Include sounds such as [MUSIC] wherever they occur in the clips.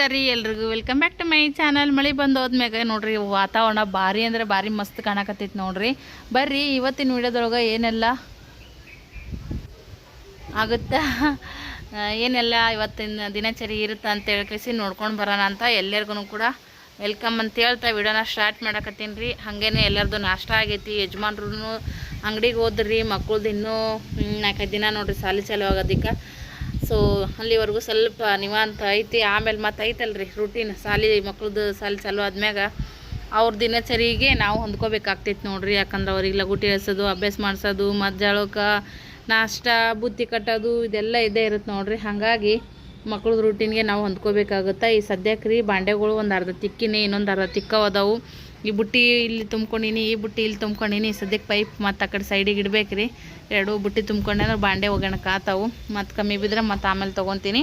ನಮಸ್ಕಾರ ರೀ ಎಲ್ರಿಗೂ. Welcome back to my channel ಮಳೆ ಬಂದು ಹೋದ್ಮ್ಯಾಗ ನೋಡ್ರಿ, ವಾತಾವರಣ ಭಾರಿ ಅಂದ್ರೆ ಭಾರಿ ಮಸ್ತ್ ಕಾಣಕತ್ತೈತಿ ನೋಡ್ರಿ. ಬರ್ರಿ, ಇವತ್ತಿನ ವಿಡಿಯೋದೊಳಗೆ ಏನೆಲ್ಲ ಆಗುತ್ತಾ? [LAUGHS] ಏನೆಲ್ಲ ಇವತ್ತಿನ ದಿನಚರಿ ಇರುತ್ತೆ ಅಂತ ಹೇಳ್ಕೇಸಿ ನೋಡ್ಕೊಂಡು ಬರೋಣ ಅಂತ ಎಲ್ಲರಿಗೂ ಕೂಡ ವೆಲ್ಕಮ್ ಅಂತ ಹೇಳ್ತಾ ವಿಡಿಯೋನ ಸ್ಟಾರ್ಟ್ ಮಾಡಕತ್ತೀನಿ. ರೀ ಹಾಗೇನೆ ಎಲ್ಲರದು ನಾಷ್ಟ ಆಗೈತಿ ಯಜಮಾನ್ರು ಅಂಗಡಿಗೆ ಹೋದ್ರಿ ಮಕ್ಕಳದ್ದು ಇನ್ನೂ ನಾಲ್ಕೈದು ದಿನ ನೋಡ್ರಿ ಸಾಲಿ ಚಾಲು ಆಗೋದಕ್ಕೆ ಸೊ ಅಲ್ಲಿವರೆಗೂ ಸ್ವಲ್ಪ ನಿವಾಂತ ಐತಿ. ಆಮೇಲೆ ಮತ್ತೆ ಐತಲ್ರಿ ರೂಟೀನ್ ಸಾಲಿ ಮಕ್ಳದ್ದು ಸಾಲಿ ಚಾಲು ಆದ್ಮ್ಯಾಗ ಅವ್ರ ದಿನಚರಿಗೆ ನಾವು ಹೊಂದ್ಕೋಬೇಕಾಗ್ತೈತಿ ನೋಡ್ರಿ. ಯಾಕಂದ್ರೆ ಅವ್ರಿಗೆ ಲಗುಟಿ ಹೇಳ್ಸೋದು ಅಭ್ಯಾಸ ಮಾಡಿಸೋದು ಮಜ್ಜಾಳೋಕೆ ನಾಷ್ಟ, ಬುತ್ತಿ ಕಟ್ಟೋದು ಇದೆಲ್ಲ ಇದ್ದೇ ಇರುತ್ತೆ ನೋಡ್ರಿ. ಹಾಗಾಗಿ ಮಕ್ಳದ್ದು ರೂಟೀನ್ಗೆ ನಾವು ಹೊಂದ್ಕೋಬೇಕಾಗುತ್ತೆ? ಈ ಸದ್ಯಕ್ಕೆ ರೀ ಬಾಂಡೆಗಳು ಒಂದು ಅರ್ಧ ತಿಕ್ಕಿನಿ, ಇನ್ನೊಂದು ಅರ್ಧ ತಿಕ್ಕವ ಅದಾವು. ಈ ಬುಟ್ಟಿ ಇಲ್ಲಿ ತುಂಬ್ಕೊಂಡಿನಿ, ಈ ಬುಟ್ಟಿ ಇಲ್ಲಿ ತುಂಬ್ಕೊಂಡಿನಿ. ಸದ್ಯಕ್ಕೆ ಪೈಪ್ ಮತ್ತು ಆ ಕಡೆ ಸೈಡಿಗೆ ಇಡ್ಬೇಕು ರೀ. ಎರಡು ಬುಟ್ಟಿ ತುಂಬ್ಕೊಂಡೆ ಅಂದ್ರೆ ಬಾಂಡೆ ಒಗ್ಗಣಕ್ಕೆ ಆತಾವು. ಮತ್ತು ಕಮ್ಮಿ ಬಿದ್ದರೆ ಮತ್ತು ಆಮೇಲೆ ತೊಗೊತೀನಿ.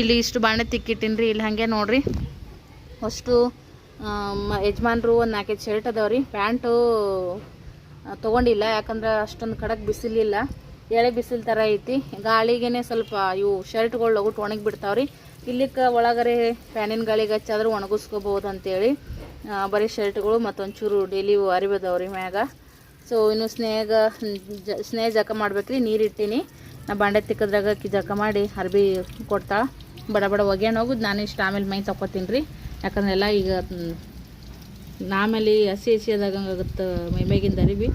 ಇಲ್ಲಿ ಇಷ್ಟು ಬಾಂಡೆ ತಿಕ್ಕಿಟ್ಟಿನಿ ರೀ, ಇಲ್ಲಿ ಹಾಗೆ ನೋಡಿರಿ. ಅಷ್ಟು ಯಜಮಾನ್ರು ಒಂದು ನಾಲ್ಕೈದು ಶರ್ಟ್ ಅದಾವ ರೀ. ಪ್ಯಾಂಟು ತೊಗೊಂಡಿಲ್ಲ. ಯಾಕಂದ್ರೆ ಅಷ್ಟೊಂದು ಕಡಕ್ಕೆ ಬಿಸಿಲಿಲ್ಲ. ಎಳೆ ಬಿಸಿಲು ಥರ ಐತಿ. ಗಾಳಿಗೇನೆ ಸ್ವಲ್ಪ ಇವು ಶರ್ಟ್ಗಳು ಲಗುಟ್ ಒಣಗಿ ಬಿಡ್ತಾವ್ರಿ. ಇಲ್ಲಿಕ್ಕೆ ಒಳಗರೆ ಫ್ಯಾನಿನ ಗಾಳಿಗೆ ಹಚ್ಚಾದ್ರೂ ಒಣಗಿಸ್ಕೋಬೋದು ಅಂತೇಳಿ ಬರೀ ಶರ್ಟ್ಗಳು ಮತ್ತೊಂಚೂರು ಡೈಲಿ ಅರಿಬದವ್ರಿ ಮ್ಯಾಗ. ಸೊ ಇನ್ನು ಸ್ನೇಹ ಸ್ನೇಹ ಜಕ ಮಾಡ್ಬೇಕ್ರಿ, ನೀರು ನಾ ಬಾಂಡೆ ತಿಕ್ಕದ್ರಾಗ ಅಕ್ಕಿ ಜಕ ಮಾಡಿ ಅರ್ಬಿ ಕೊಡ್ತಾಳೆ. ಬಡ ಬಡ ಒಗ್ಯಾಣ ಹೋಗುದು, ನಾನು ಇಷ್ಟು ಆಮೇಲೆ ಮೈ ತಕೊತೀನಿ ರೀ ಯಾಕಂದ್ರೆ ಎಲ್ಲ ಈಗ ನಾಮೇಲೆ ಆಮೇಲೆ ಹಸಿ ಹಸಿ ಆದಾಗ ಮೈ ಮೇಗಿಂದ ಅರಿಬಿ.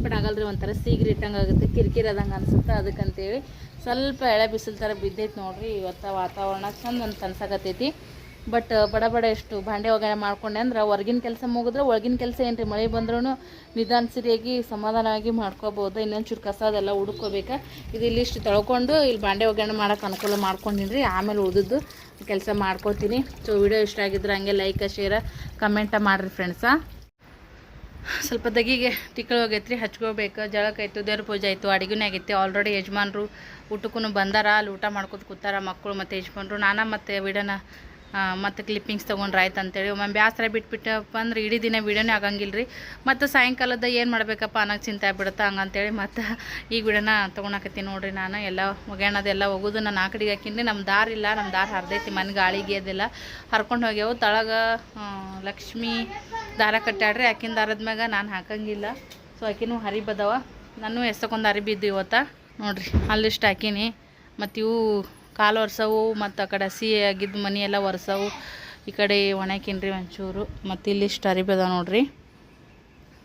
ನಿಂಪಡ ಆಗಲ್ರಿ ಒಂಥರ ಸೀಗ್ರಿ ಇಟ್ಟಂಗೆ ಆಗುತ್ತೆ, ಕಿರಿಕಿರಿ ಆದಂಗೆ ಅನ್ಸುತ್ತೆ ಅದಕ್ಕಂತೇಳಿ ಸ್ವಲ್ಪ ಎಳೆ ಬಿಸಿಲು ಥರ ಬಿದ್ದೈತೆ ನೋಡ್ರಿ ಇವತ್ತು ವಾತಾವರಣ ಚಂದ ಅಂತ ಅನ್ಸಕತ್ತೈತಿ ಬಟ್ ಬಡ ಬಡ ಎಷ್ಟು ಭಾಂಡೆ ಒಗ್ಗರಣೆ ಮಾಡ್ಕೊಂಡೆ ಅಂದ್ರೆ ಹೊರಗಿನ ಕೆಲಸ ಮುಗಿದ್ರೆ ಒಳಗಿನ ಕೆಲಸ ಏನ್ರಿ? ಮಳೆ ಬಂದ್ರೂ ನಿಧಾನ ಸರಿಯಾಗಿ ಸಮಾಧಾನವಾಗಿ ಮಾಡ್ಕೋಬೋದು, ಇನ್ನೊಂಚೂರು ಕಸ ಅದೆಲ್ಲ ಹುಡ್ಕೋಬೇಕು. ಇದು ಇಲ್ಲಿ ಇಷ್ಟು ತೊಳ್ಕೊಂಡು ಇಲ್ಲಿ ಬಾಂಡೆ ಒಗ್ಗರಣೆ ಮಾಡೋಕೆ ಅನುಕೂಲ ಮಾಡ್ಕೊಂಡಿನಿ ಆಮೇಲೆ ಉಳಿದಿದ್ದು ಕೆಲಸ ಮಾಡ್ಕೋತೀನಿ ಸೊ ವಿಡಿಯೋ ಇಷ್ಟ ಆಗಿದ್ರೆ ಹಂಗೆ ಲೈಕ್ ಶೇರ ಕಮೆಂಟ ಮಾಡಿರಿ ಫ್ರೆಂಡ್ಸ ಸ್ವಲ್ಪ ದಗಿಗೆ ತಿಕ್ಕಳು ಹೋಗೈತ್ರಿ, ಹಚ್ಕೋಬೇಕು. ಜಳಕಾಯ್ತು, ದೇವ್ರ ಪೂಜೆ ಆಯಿತು, ಅಡುಗೆನೇ ಆಗೈತಿ. ಆಲ್ರೆಡಿ ಯಜಮಾನ್ರು ಊಟಕ್ಕೂ ಬಂದಾರ, ಅಲ್ಲಿ ಊಟ ಮಾಡ್ಕೊತ ಕೂತಾರ ಮಕ್ಕಳು ಮತ್ತು ಯಜಮಾನ್ರು. ನಾನು ಮತ್ತು ವಿಡಿಯೋನ ಮತ್ತು ಕ್ಲಿಪ್ಪಿಂಗ್ಸ್ ತೊಗೊಂಡ್ರೆ ಆಯ್ತು ಅಂತೇಳಿ. ಒಮ್ಮೆ ಬ್ಯಾಸರ ಬಿಟ್ಬಿಟ್ಟಪ್ಪ ಅಂದ್ರೆ ಇಡೀ ದಿನ ವಿಡಿಯೋನೇ ಆಗಂಗಿಲ್ಲ ರೀ ಮತ್ತು ಸಾಯಂಕಾಲದ ಏನು ಮಾಡಬೇಕಪ್ಪ ಅನ್ನೋಕೆ ಚಿಂತೆ ಆಗ್ಬಿಡುತ್ತೆ ಹಂಗಂತೇಳಿ ಮತ್ತು [LAUGHS] ಈಗ ವಿಡಿಯೋನ ತೊಗೊಳಕತ್ತೀನಿ ನೋಡಿರಿ ನಾನು. ಎಲ್ಲ ಒಗ್ಯಾಣದೆಲ್ಲ ಹೋಗೋದು ನಾನು ಆ ಕಡೆಗೆ ನಮ್ಮ ದಾರಿ ಇಲ್ಲ ನಮ್ಮ ದಾರಿ ಹರಿದೈತಿ ಮನೆ ಗಾಳಿಗೆ ಅದೆಲ್ಲ. ಹರ್ಕೊಂಡು ಹೋಗ್ಯಾವು. ತಳಗ ಲಕ್ಷ್ಮಿ ದಾರ ಕಟ್ಟಾಡ್ರಿ ಆಕಿನ ದಾರದ ಮ್ಯಾಗ ನಾನು ಹಾಕಂಗಿಲ್ಲ. ಸೊ ಆಕಿನೂ ಹರಿಬದವ ನಾನು ಎಷ್ಟಕ್ಕೊಂದು ಅರಿಬಿ ಇದ್ದು ಇವತ್ತ. ನೋಡಿರಿ, ಅಲ್ಲಿಷ್ಟು ಹಾಕೀನಿ. ಮತ್ತು ಇವು ಕಾಲು ಒರೆಸವು, ಮತ್ತು ಆ ಕಡೆ ಹಸಿ ಆಗಿದ್ದು ಮನೆಯೆಲ್ಲ ಒರೆಸವು. ಈ ಕಡೆ ಒಣಕಿನ್ರಿ ಒಂಚೂರು. ಮತ್ತು ಇಲ್ಲಿಷ್ಟು ಅರಿಬದ ನೋಡ್ರಿ.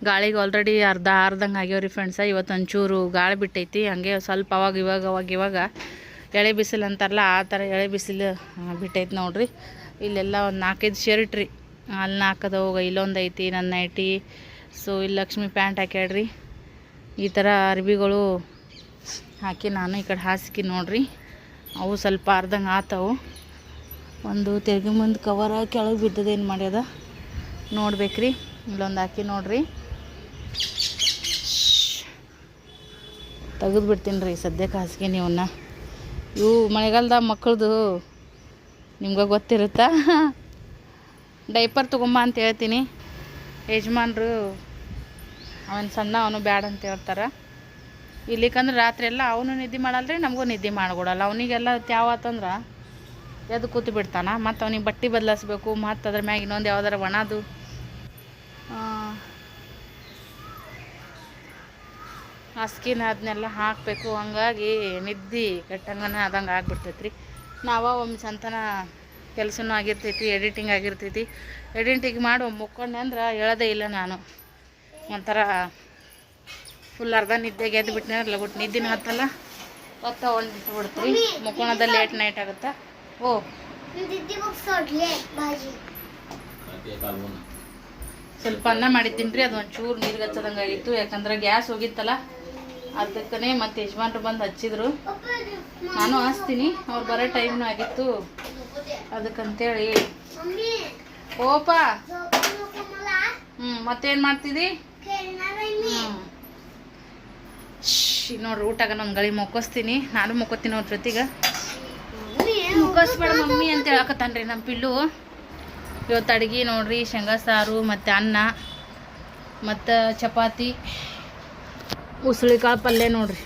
ಗಾಳಿಗೆ ಆಲ್ರೆಡಿ ಅರ್ಧ ಆರ್ದಂಗೆ ಆಗ್ಯಾವ್ರಿ ಫ್ರೆಂಡ್ಸ ಇವತ್ತು ಒಂಚೂರು ಗಾಳಿ ಬಿಟ್ಟೈತಿ. ಹಂಗೆ ಸ್ವಲ್ಪ ಅವಾಗ ಇವಾಗ ಅವಾಗ ಇವಾಗ ಎಳೆ ಬಿಸಿಲು ಅಂತಾರಲ್ಲ, ಆ ಥರ ಎಳೆ ಬಿಸಿಲು ಬಿಟ್ಟೈತಿ ನೋಡ್ರಿ. ಇಲ್ಲೆಲ್ಲ ಒಂದು ನಾಲ್ಕೈದು ಶರ್ಟ್ ರೀ ಅಲ್ಲಿ ನಾಲ್ಕದವು ಇಲ್ಲೊಂದು ಐತಿ ನನ್ನ ನೈಟಿ ಸೊ ಇಲ್ಲಿ ಲಕ್ಷ್ಮಿ ಪ್ಯಾಂಟ್ ಹಾಕ್ಯಾಡ್ರಿ. ಈ ಥರ ಅರ್ಬಿಗಳು ಹಾಕಿ ನಾನು ಈ ಕಡೆ ಹಾಸಿಗೆ ನೋಡ್ರಿ. ಅವು ಸ್ವಲ್ಪ ಅರ್ಧಂಗೆ ಆತವು. ಒಂದು ತೆರಿಗೆ ಮುಂದೆ ಕವರ ಕೆಳಗೆ ಬಿದ್ದದೇನು ಮಾಡ್ಯದ? ನೋಡ್ಬೇಕ್ರಿ. ಇಲ್ಲೊಂದು ಹಾಕಿ ನೋಡ್ರಿ. ತೆಗೆದು ಬಿಡ್ತೀನಿ ರೀ ಸದ್ಯ ಹಾಸಿಗೆ ನೀವನ್ನ. ಇವು ಮಳೆಗಾಲದ ಮಕ್ಕಳದು ನಿಮ್ಗೆ ಗೊತ್ತಿರುತ್ತಾ? ಡೈಪರ್ ತೊಗೊಂಬ ಅಂತ ಹೇಳ್ತೀನಿ. ಯಜಮಾನ್ರು, ಅವನು ಸಣ್ಣ, ಅವನು ಬ್ಯಾಡ ಅಂತ ಹೇಳ್ತಾರೆ. ಇಲ್ಲಿಕಂದ್ರೆ ರಾತ್ರಿ ಎಲ್ಲ ಅವನು ನಿದ್ದೆ ಮಾಡಲ್ರಿ, ನಮಗೂ ನಿದ್ದೆ ಮಾಡಿಕೊಡಲ್ಲ. ಅವನಿಗೆಲ್ಲ ತ್ಯಾವತ್ತಂದ್ರೆ ಎದ್ದು ಕೂತು ಬಿಡ್ತಾನ, ಮತ್ತು ಅವನಿಗೆ ಬಟ್ಟೆ ಬದಲಾಯಿಸ್ಬೇಕು ಮತ್ತು ಅದ್ರ ಮ್ಯಾಗ ಇನ್ನೊಂದು ಯಾವ್ದಾರ ಒಣದು. ಹಸ್ಕಿನ ಅದನ್ನೆಲ್ಲ ಹಾಕಬೇಕು, ಹಂಗಾಗಿ ನಿದ್ದೆ ಕೆಟ್ಟಂಗನ ಆದಂಗೆ ಆಗಿಬಿಡ್ತೈತ್ರಿ. ನಾವು ನಾವ ಒಮ್ಮೆ ಸಂತನ ಕೆಲಸನೂ ಆಗಿರ್ತೈತಿ, ಎಡಿಟಿಂಗ್ ಆಗಿರ್ತೈತಿ. ಎಡಿಟಿಂಗ್ ಮಾಡಿ ಮುಕ್ಕೊಂಡೆ ಅಂದ್ರೆ ಹೇಳೋದೇ ಇಲ್ಲ ನಾನು. ಒಂಥರ ಫುಲ್ ಅರ್ಧ ನಿದ್ದೆಗೆ ಎದ್ದು ಅಲ್ಲ ಲಗುಟ್ ನಿದ್ದಿನ ಹತ್ತಲ್ಲ? ಒತ್ತ ಹೊಂಟಿಟ್ಟು ಬಿಡ್ತೀರಿ ಮುಖೋಣದ ಲೇಟ್ ನೈಟ್ ಆಗುತ್ತೆ? ಓ. ಸ್ವಲ್ಪ ಅನ್ನ ಮಾಡಿದ್ದೀನಿ ರೀ ಅದು ಒಂಚೂರು ನೀರು ಹಚ್ಚದಂಗೆ ಆಗಿತ್ತು ಯಾಕಂದ್ರೆ ಗ್ಯಾಸ್ ಹೋಗಿತ್ತಲ್ಲ ಅದಕ್ಕನೇ ಮತ್ತೆ ಯಜಮಾನ್ರು ಬಂದು ಹಚ್ಚಿದ್ರು. ನಾನು ಹಚ್ತೀನಿ ಅವ್ರು ಬರೋ ಟೈಮ್ನು ಆಗಿತ್ತು. ಅದಕ್ಕಂತೇಳಿ. ಓಪಾ. ಹ್ಞೂ ಮತ್ತೇನು ಮಾಡ್ತಿದ್ದಿ ಶ್, ನೋಡ್ರಿ ಊಟಾಗ ನಮ್ಮ ಗಳಿ ಮುಕ್ಕೋಸ್ತೀನಿ. ನಾನು ಮುಕ್ಕೋತೀನಿ ಅವ್ರ ಜೊತೆಗೆ. ಮುಕ್ಕೋಸ್ಬೇಡ ಮಮ್ಮಿ ಅಂತ ಹೇಳಕತ್ತಾನ್ರಿ ನಮ್ಮ ಪಿಲ್ಲು. ಇವತ್ತು ಅಡುಗೆ ನೋಡ್ರಿ ಶೇಂಗಾ ಸಾರು ಮತ್ತು ಅನ್ನ ಮತ್ತು ಚಪಾತಿ ಉಸುಳಿಕಾಳು ಪಲ್ಯ ನೋಡ್ರಿ.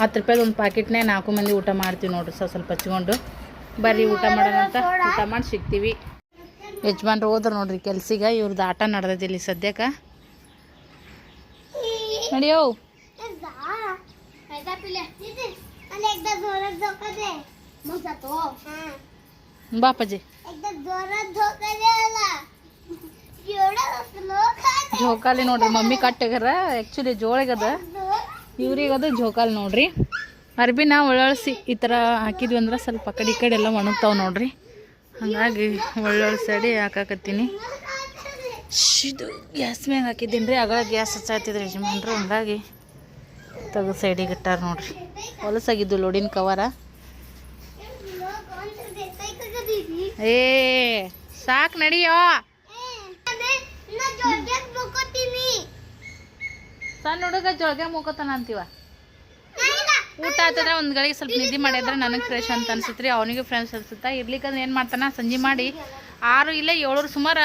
ಹತ್ತು ರೂಪಾಯ್ದು ಒಂದು ಪ್ಯಾಕೆಟ್ನೇ ನಾಲ್ಕು ಮಂದಿ ಊಟ ಮಾಡ್ತೀವಿ ನೋಡ್ರಿ ಸ್ವಲ್ಪ ಸ್ವಲ್ಪ ಹಚ್ಕೊಂಡು. ಬರ್ರಿ ಊಟ ಮಾಡೋಣ ಅಂತ. ಊಟ ಮಾಡಿ ಸಿಗ್ತೀವಿ. ಯಜಮಾನ್ರು ಹೋದ್ರು ನೋಡ್ರಿ ಕೆಲ್ಸಿಗೆ ಇವ್ರದ್ದು ಆಟ ನಡೆದಿಲ್ಲ ಸದ್ಯಕ್ಕೆ. स्लो काय ಜೋಕಾಲಿ ನೋಡ್ರಿ ಮಮ್ಮಿ ಕಟ್ಟಗ್ಯಾರ ಆ್ಯಕ್ಚುಲಿ ಜೋಳಿಗದ ಇವ್ರಿಗದು ಜೋಕಾಲಿ ನೋಡ್ರಿ ಅರ್ಬಿನ ಒಳ್ಳೊಳ್ಸಿ ಈ ಥರ ಹಾಕಿದ್ವಿ ಅಂದ್ರೆ ಸ್ವಲ್ಪ ಆ ಕಡೆ ಈ ಕಡೆ ಎಲ್ಲ ಒಣಗ್ತಾವ ನೋಡ್ರಿ ಹಾಗಾಗಿ ಒಳ್ಳೊಳ್ಸಾಡಿ ಹಾಕಾಕತ್ತೀನಿ ಇದು ಗ್ಯಾಸ್ ಮ್ಯಾಗ ಹಾಕಿದ್ದೀನಿ ರೀ ಆಗ ಗ್ಯಾಸ್ ಹಚ್ಚಾತಿದ್ರಿ ಯಜಮಾನ್ರು. ಹಂಗಾಗಿ ತೆಗೆದು ಸೈಡಿಗೆ ಇಟ್ಟಾರ ನೋಡ್ರಿ. ಹೊಲಸಾಗಿದ್ದು ಲೋಡಿನ ಕವರ. ಏ, ಸಾಕು ನಡಿಯೋ. ಸಣ್ಣ ಹುಡುಗ ಜೊಳಗೆ ಮುಕೋತಾನ ಅಂತೀವ. ಊಟ ಆತಂದ್ರೆ ಒಂದು ಗಳಿಗೆ ಸ್ವಲ್ಪ ನಿದ್ದೆ ಮಾಡಿದ್ರೆ ನನಗೆ ಫ್ರೆಶ್ ಅಂತ ಅನ್ಸುತ್ತೆ ಅವನಿಗೆ ಫ್ರೆಶ್ ಅನ್ಸುತ್ತಾ? ಇರ್ಲಿಕ್ಕಂದ್ರೆ ಏನು ಮಾಡ್ತಾನ? ಸಂಜೆ ಮಾಡಿ ಆರು ಇಲ್ಲ ಏಳೂರು ಸುಮಾರು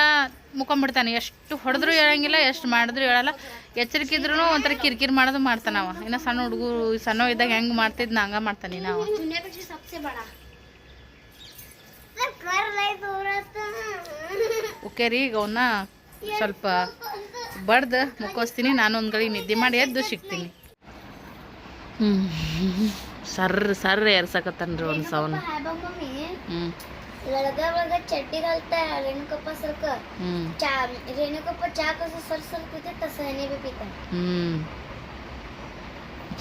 ಮುಕೊಂಬಿಡ್ತಾನೆ ಎಷ್ಟು ಹೊಡೆದ್ರು ಹೇಳಂಗಿಲ್ಲ ಎಷ್ಟು ಮಾಡಿದ್ರು ಹೇಳಲ್ಲ. ಎಚ್ಚರಿಕೆ ಇದ್ರೂ ಒಂಥರ ಕಿರಿಕಿರಿ ಮಾಡೋದು ಮಾಡ್ತಾನವ ಇನ್ನು ಸಣ್ಣ ಹುಡುಗರು ಸಣ್ಣ ಇದ್ದಾಗ ಹೆಂಗೆ ಮಾಡ್ತಿದ್ ಹಂಗೆ ಮಾಡ್ತಾನೆ ನಾವು ಓಕೆ ರೀ ಈಗ ಅವನ್ನ ಸ್ವಲ್ಪ ಬಡ್ದು ಮುಕ್ಕೋಸ್ತೀನಿ ನಾನು ಒಂದು ಗಳಿಗೆ ನಿದ್ದೆ ಮಾಡಿ ಎದ್ದು ಸಿಗ್ತೀನಿ. ಹ್ಞೂ ಸರ್ರ ಸರ್ರ ಏರ್ಸಕತ್ತನ್ರಿ ಒಂದು ಸವನ ಹ್ಞೂ ಲಳಗ ಚಟ್ಟಿ ರೇಣುಕಪ್ಪ ಸರ್ಕ. ಚಾ ರೇಣುಕಪ್ಪ ಚಾ ಸರ್ ಸರ್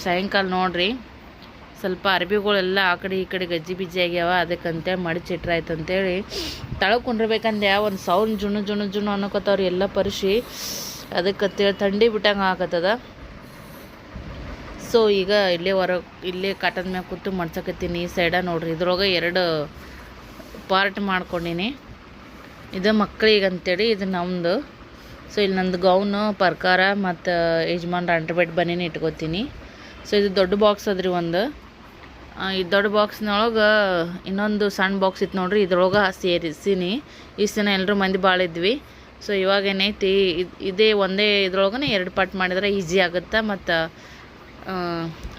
ಸಾಯಂಕಾಲ ನೋಡ್ರಿ ಸ್ವಲ್ಪ ಅರ್ಬಿಗಳೆಲ್ಲ ಆ ಕಡೆ ಈ ಕಡೆ ಗಜ್ಜಿ ಬಿಜ್ಜಿ ಆಗ್ಯಾವ ಅದಕ್ಕಂತೆ ಮಡಚಿಟ್ರಾಯ್ತು ಅಂತೇಳಿ ತಳ ಕುಂಡ್ರಬೇಕಂದೆ ಒಂದು ಸೌಂಡ್ ಜುಣು ಜುಣು ಜುಣು ಅನ್ನೋಕತ್ತವ್ರಿ ಎಲ್ಲ ಪರಿಸಿ ಅದಕ್ಕಂತೇಳಿ ಥಂಡಿ ಬಿಟ್ಟಂಗೆ ಆಗತ್ತದ. ಸೊ ಈಗ ಇಲ್ಲೇ ಹೊರ ಇಲ್ಲೇ ಕಾಟನ್ ಮ್ಯಾಗ ಕೂತು ಮಾಡ್ಸಕತ್ತೀನಿ ಈ ಸೈಡ ನೋಡ್ರಿ. ಇದ್ರೊಳಗೆ ಎರಡು ಪಾರ್ಟ್ ಮಾಡ್ಕೊಂಡೀನಿ. ಇದು ಮಕ್ಕಳಿಗೆ ಅಂತೇಳಿ ಇದು ನಮ್ಮದು ಸೊ ಇಲ್ಲಿ ನಂದು ಗೌನು, ಪರ್ಕಾರ ಮತ್ತು ಯಜಮಾನ್ರ ಅಂಟರ್ಬೆಟ್ ಬನ್ನಿನ ಇಟ್ಕೋತೀನಿ. ಸೊ ಇದು ದೊಡ್ಡ ಬಾಕ್ಸ್ ಅದ್ರಿ ಒಂದು. ಈ ದೊಡ್ಡ ಬಾಕ್ಸ್ನೊಳಗೆ ಇನ್ನೊಂದು ಸಣ್ಣ ಬಾಕ್ಸ್ ಇತ್ತು ನೋಡ್ರಿ, ಇದ್ರೊಳಗೆ ಸೇರಿಸೀನಿ ಇಷ್ಟು ದಿನ ಎಲ್ಲರೂ ಮಂದಿ ಭಾಳ ಇದ್ವಿ. ಸೊ ಇವಾಗ ಏನೈತಿ ಇದ್- ಇದೇ ಒಂದೇ ಇದ್ರೊಳಗನೆ ಎರಡು ಪಾರ್ಟ್ ಮಾಡಿದ್ರೆ ಈಸಿ ಆಗುತ್ತೆ? ಮತ್ತು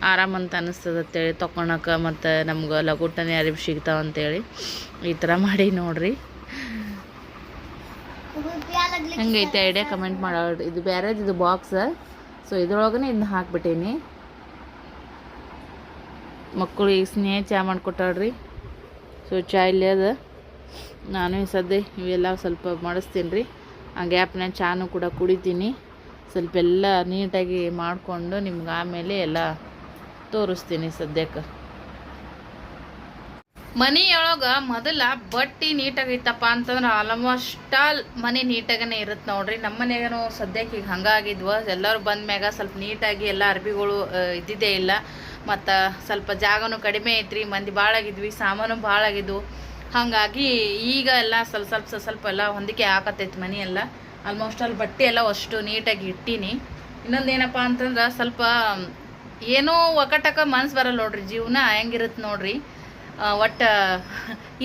ಆರಾಮಂತ ಅನಿಸ್ತದೆ ಅಂತೇಳಿ ತೊಕೊಳಕ್ಕೆ ಮತ್ತು ನಮ್ಗೆ ಲಘುಟನೆ ಅರಿವು ಸಿಗ್ತಾವಂತೇಳಿ ಈ ಥರ ಮಾಡಿ ನೋಡ್ರಿ. ಹಂಗೈತೆ ಐಡಿಯಾ ಕಮೆಂಟ್ ಮಾಡೋದು ಇದು ಬೇರೆದು ಇದು ಬಾಕ್ಸ್ ಸೊ ಇದ್ರೊಳಗೇ ಇದನ್ನ ಹಾಕ್ಬಿಟ್ಟೀನಿ. ಮಕ್ಕಳು ಈಗ ಸ್ನೇಹ ಚಾ ಮಾಡಿಕೊಟ್ಟಾಳ್ರಿ. ಸೊ ಚಾ ಇಲ್ಲಿ ಅದ. ನಾನು ಸದ್ಯ ಇವೆಲ್ಲ ಸ್ವಲ್ಪ ಮಾಡಿಸ್ತೀನಿ ರೀ ಆ ಗ್ಯಾಪ್ನಾಗ ಚಾನು ಕೂಡ ಕುಡಿತೀನಿ. ಸ್ವಲ್ಪ ಎಲ್ಲ ನೀಟಾಗಿ ಮಾಡಿಕೊಂಡು ನಿಮ್ಗೆ ಆಮೇಲೆ ಎಲ್ಲ ತೋರಿಸ್ತೀನಿ ಸದ್ಯಕ್ಕೆ. ಮನೆಯೊಳಗೆ ಮೊದಲ ಬಟ್ಟಿ ನೀಟಾಗಿತ್ತಪ್ಪ ಅಂತಂದ್ರೆ ಆಲ್ಮೋಸ್ಟ್ ಆಲ್ ಮನೆ ನೀಟಾಗೇ ಇರುತ್ತೆ ನೋಡ್ರಿ. ನಮ್ಮ ಮನೆಗೂ ಸದ್ಯಕ್ಕೆ ಈಗ ಹಂಗಾಗಿದ್ವ. ಎಲ್ಲರೂ ಬಂದ ಮ್ಯಾಗ ಸ್ವಲ್ಪ ನೀಟಾಗಿ ಎಲ್ಲ ಅರ್ಬಿಗಳು ಇದ್ದಿದ್ದೇ ಇಲ್ಲ. ಮತ್ತು ಸ್ವಲ್ಪ ಜಾಗನೂ ಕಡಿಮೆ ಐತ್ರಿ. ಮಂದಿ ಭಾಳ ಆಗಿದ್ವಿ, ಸಾಮಾನು ಭಾಳ ಆಗಿದ್ವು. ಹಾಗಾಗಿ ಈಗ ಎಲ್ಲ ಸ್ವಲ್ಪ ಸ್ವಲ್ಪ ಸ್ವಲ್ಪ ಎಲ್ಲ ಹೊಂದಿಕೆ ಆಕತ್ತೈತಿ ಮನೆ ಎಲ್ಲ. ಆಲ್ಮೋಸ್ಟ್ ಅಲ್ಲಿ ಬಟ್ಟೆ ಎಲ್ಲ ಅಷ್ಟು ನೀಟಾಗಿ ಇಟ್ಟೀನಿ. ಇನ್ನೊಂದು ಏನಪ್ಪ ಅಂತಂದ್ರೆ ಸ್ವಲ್ಪ ಏನೋ ಒಕಟಕ ಮನ್ಸು ಬರಲ್ಲ ನೋಡ್ರಿ, ಜೀವನ ಹೆಂಗಿರುತ್ತೆ ನೋಡ್ರಿ. ಒಟ್ಟು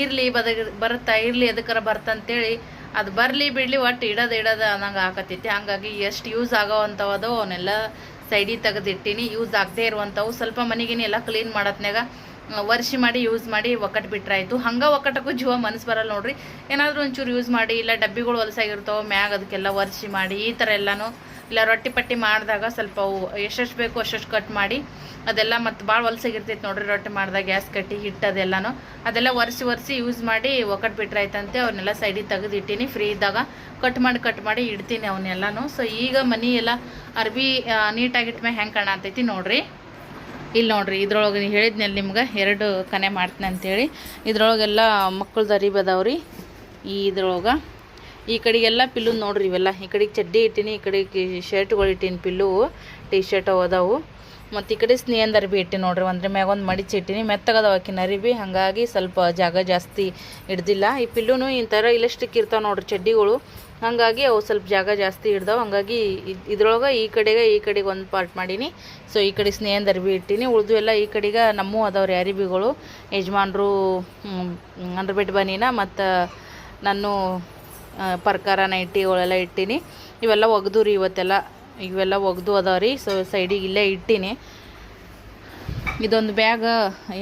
ಇರಲಿ ಬದ ಬರುತ್ತಾ ಇರಲಿ, ಎದಕ್ಕಾರ ಬರ್ತಂತೇಳಿ, ಅದು ಬರಲಿ ಬಿಡಲಿ, ಒಟ್ಟು ಇಡೋದು ಇಡೋದು ಅನ್ನಂಗೆ ಆಕತ್ತೈತಿ. ಹಂಗಾಗಿ ಎಷ್ಟು ಯೂಸ್ ಆಗೋವಂಥವು ಅದು ಅವನ್ನೆಲ್ಲ ಸೈಡಿಗೆ ತೆಗೆದಿಟ್ಟಿನಿ. ಯೂಸ್ ಆಗದೇ ಇರುವಂಥವು. ಸ್ವಲ್ಪ ಮನೆಗೇನೆ ಎಲ್ಲ ಕ್ಲೀನ್ ಮಾಡತ್ನಾಗ ವರ್ಷಿ ಮಾಡಿ ಯೂಸ್ ಮಾಡಿ ಒಕ್ಕಟ್ಟು ಬಿಟ್ರಾಯ್ತು. ಹಂಗೆ ಒಕ್ಕಟಕ್ಕೂ ಜೀವ ಮನಸ್ಸು ಬರಲ್ಲ ನೋಡ್ರಿ. ಏನಾದರೂ ಒಂಚೂರು ಯೂಸ್ ಮಾಡಿ, ಇಲ್ಲ ಡಬ್ಬಿಗಳು ಹೊಲಸಾಗಿರ್ತಾವೆ, ಮ್ಯಾಗ ಅದಕ್ಕೆಲ್ಲ ವರ್ಷಿ ಮಾಡಿ, ಈ ಥರ ಎಲ್ಲನೂ, ಇಲ್ಲ ರೊಟ್ಟಿ ಪಟ್ಟಿ ಮಾಡಿದಾಗ ಸ್ವಲ್ಪ ಎಷ್ಟೆಷ್ಟು ಬೇಕು ಅಷ್ಟೆಷ್ಟು ಕಟ್ ಮಾಡಿ, ಅದೆಲ್ಲ ಮತ್ತು ಭಾಳ ಹೊಲಸಾಗಿರ್ತೈತೆ ನೋಡ್ರಿ ರೊಟ್ಟಿ ಮಾಡಿದಾಗ, ಗ್ಯಾಸ್ ಕಟ್ಟಿ ಹಿಟ್ಟು ಅದೆಲ್ಲನೂ. ಅದೆಲ್ಲ ಒರೆಸಿ ಒರೆಸಿ ಯೂಸ್ ಮಾಡಿ ಒಕ್ಕಟ್ಟು ಬಿಟ್ರಾಯ್ತಂತೆ ಅವನ್ನೆಲ್ಲ ಸೈಡಿಗೆ ತೆಗೆದಿಟ್ಟಿನಿ ಫ್ರೀ ಇದ್ದಾಗ ಕಟ್ ಮಾಡಿ ಕಟ್ ಮಾಡಿ ಇಡ್ತೀನಿ ಅವನ್ನೆಲ್ಲನೂ ಸೊ ಈಗ ಮನೆ ಎಲ್ಲ ಅರ್ಬಿ ನೀಟಾಗಿ ಮೇಲೆ ಹೆಂಗೆ ಕಾಣತೈತಿ ನೋಡ್ರಿ. ಇಲ್ಲಿ ನೋಡ್ರಿ, ಇದ್ರೊಳಗೆ ಹೇಳಿದ್ನಲ್ಲಿ ನಿಮ್ಗೆ, ಎರಡು ಕನೆ ಮಾಡ್ತೀನಿ ಅಂತೇಳಿ. ಇದ್ರೊಳಗೆಲ್ಲ ಮಕ್ಕಳು ದರಿ ಅದಾವ್ರಿ ಈ ಇದ್ರೊಳಗೆ. ಈ ಕಡೆಗೆಲ್ಲ ಪಿಲ್ಲು ನೋಡ್ರಿ ಇವೆಲ್ಲ. ಈ ಕಡೆಗೆ ಚಡ್ಡಿ ಇಟ್ಟೀನಿ, ಈ ಕಡೆಗೆ ಶರ್ಟ್ಗಳು ಇಟ್ಟೀನಿ ಪಿಲ್ಲು ಟೀ ಶರ್ಟ್ ಅದಾವು. ಮತ್ತು ಈ ಕಡೆ ಸ್ನೇಹನ್ ಅರಿಬಿ ಇಟ್ಟಿನಿ ನೋಡ್ರಿ, ಒಂದ್ರ ಮ್ಯಾಗ ಒಂದು ಮಡಿಚಿ ಇಟ್ಟೀನಿ. ಮೆತ್ತಗದವ ಅರಿಬಿ, ಹಾಗಾಗಿ ಸ್ವಲ್ಪ ಜಾಗ ಜಾಸ್ತಿ ಹಿಡ್ದಿಲ್ಲ ಈ ಪಿಲ್ಲುನು ಈ ಥರ ಇಲೆಸ್ಟಿಕ್ ಇರ್ತಾವೆ ನೋಡ್ರಿ ಚಡ್ಡಿಗಳು. ಹಾಗಾಗಿ ಅವು ಸ್ವಲ್ಪ ಜಾಗ ಜಾಸ್ತಿ ಹಿಡ್ದವು ಹಾಗಾಗಿ ಇದ್ರೊಳಗೆ ಈ ಕಡೆಗೆ ಈ ಕಡೆಗೆ ಒಂದು ಪಾರ್ಟ್ ಮಾಡೀನಿ. ಸೊ ಈ ಕಡೆ ಸ್ನೇಹದ ಬಿ ಇಟ್ಟೀನಿ. ಉಳಿದು ಎಲ್ಲ ಈ ಕಡೆಗೆ ನಮ್ಮೂ ಅದಾವ್ರಿ, ಅರಿಬಿಗಳು, ಯಜಮಾನ್ರು ಅಂದ್ರಬಿಟ್ಟು ಬನೀನ ಮತ್ತು ನಾನು ಪರ್ಕಾರ, ನೈಟಿ ನೈಟಿಗಳೆಲ್ಲ ಇಟ್ಟೀನಿ. ಇವೆಲ್ಲ ಒಗ್ದು ರೀ ಇವತ್ತೆಲ್ಲ. ಇವೆಲ್ಲ ಒಗ್ದು ಅದಾವ ರೀ ಸೊ ಸೈಡಿಗೆ ಇಲ್ಲೇ ಇಟ್ಟೀನಿ. ಇದೊಂದು ಬ್ಯಾಗ್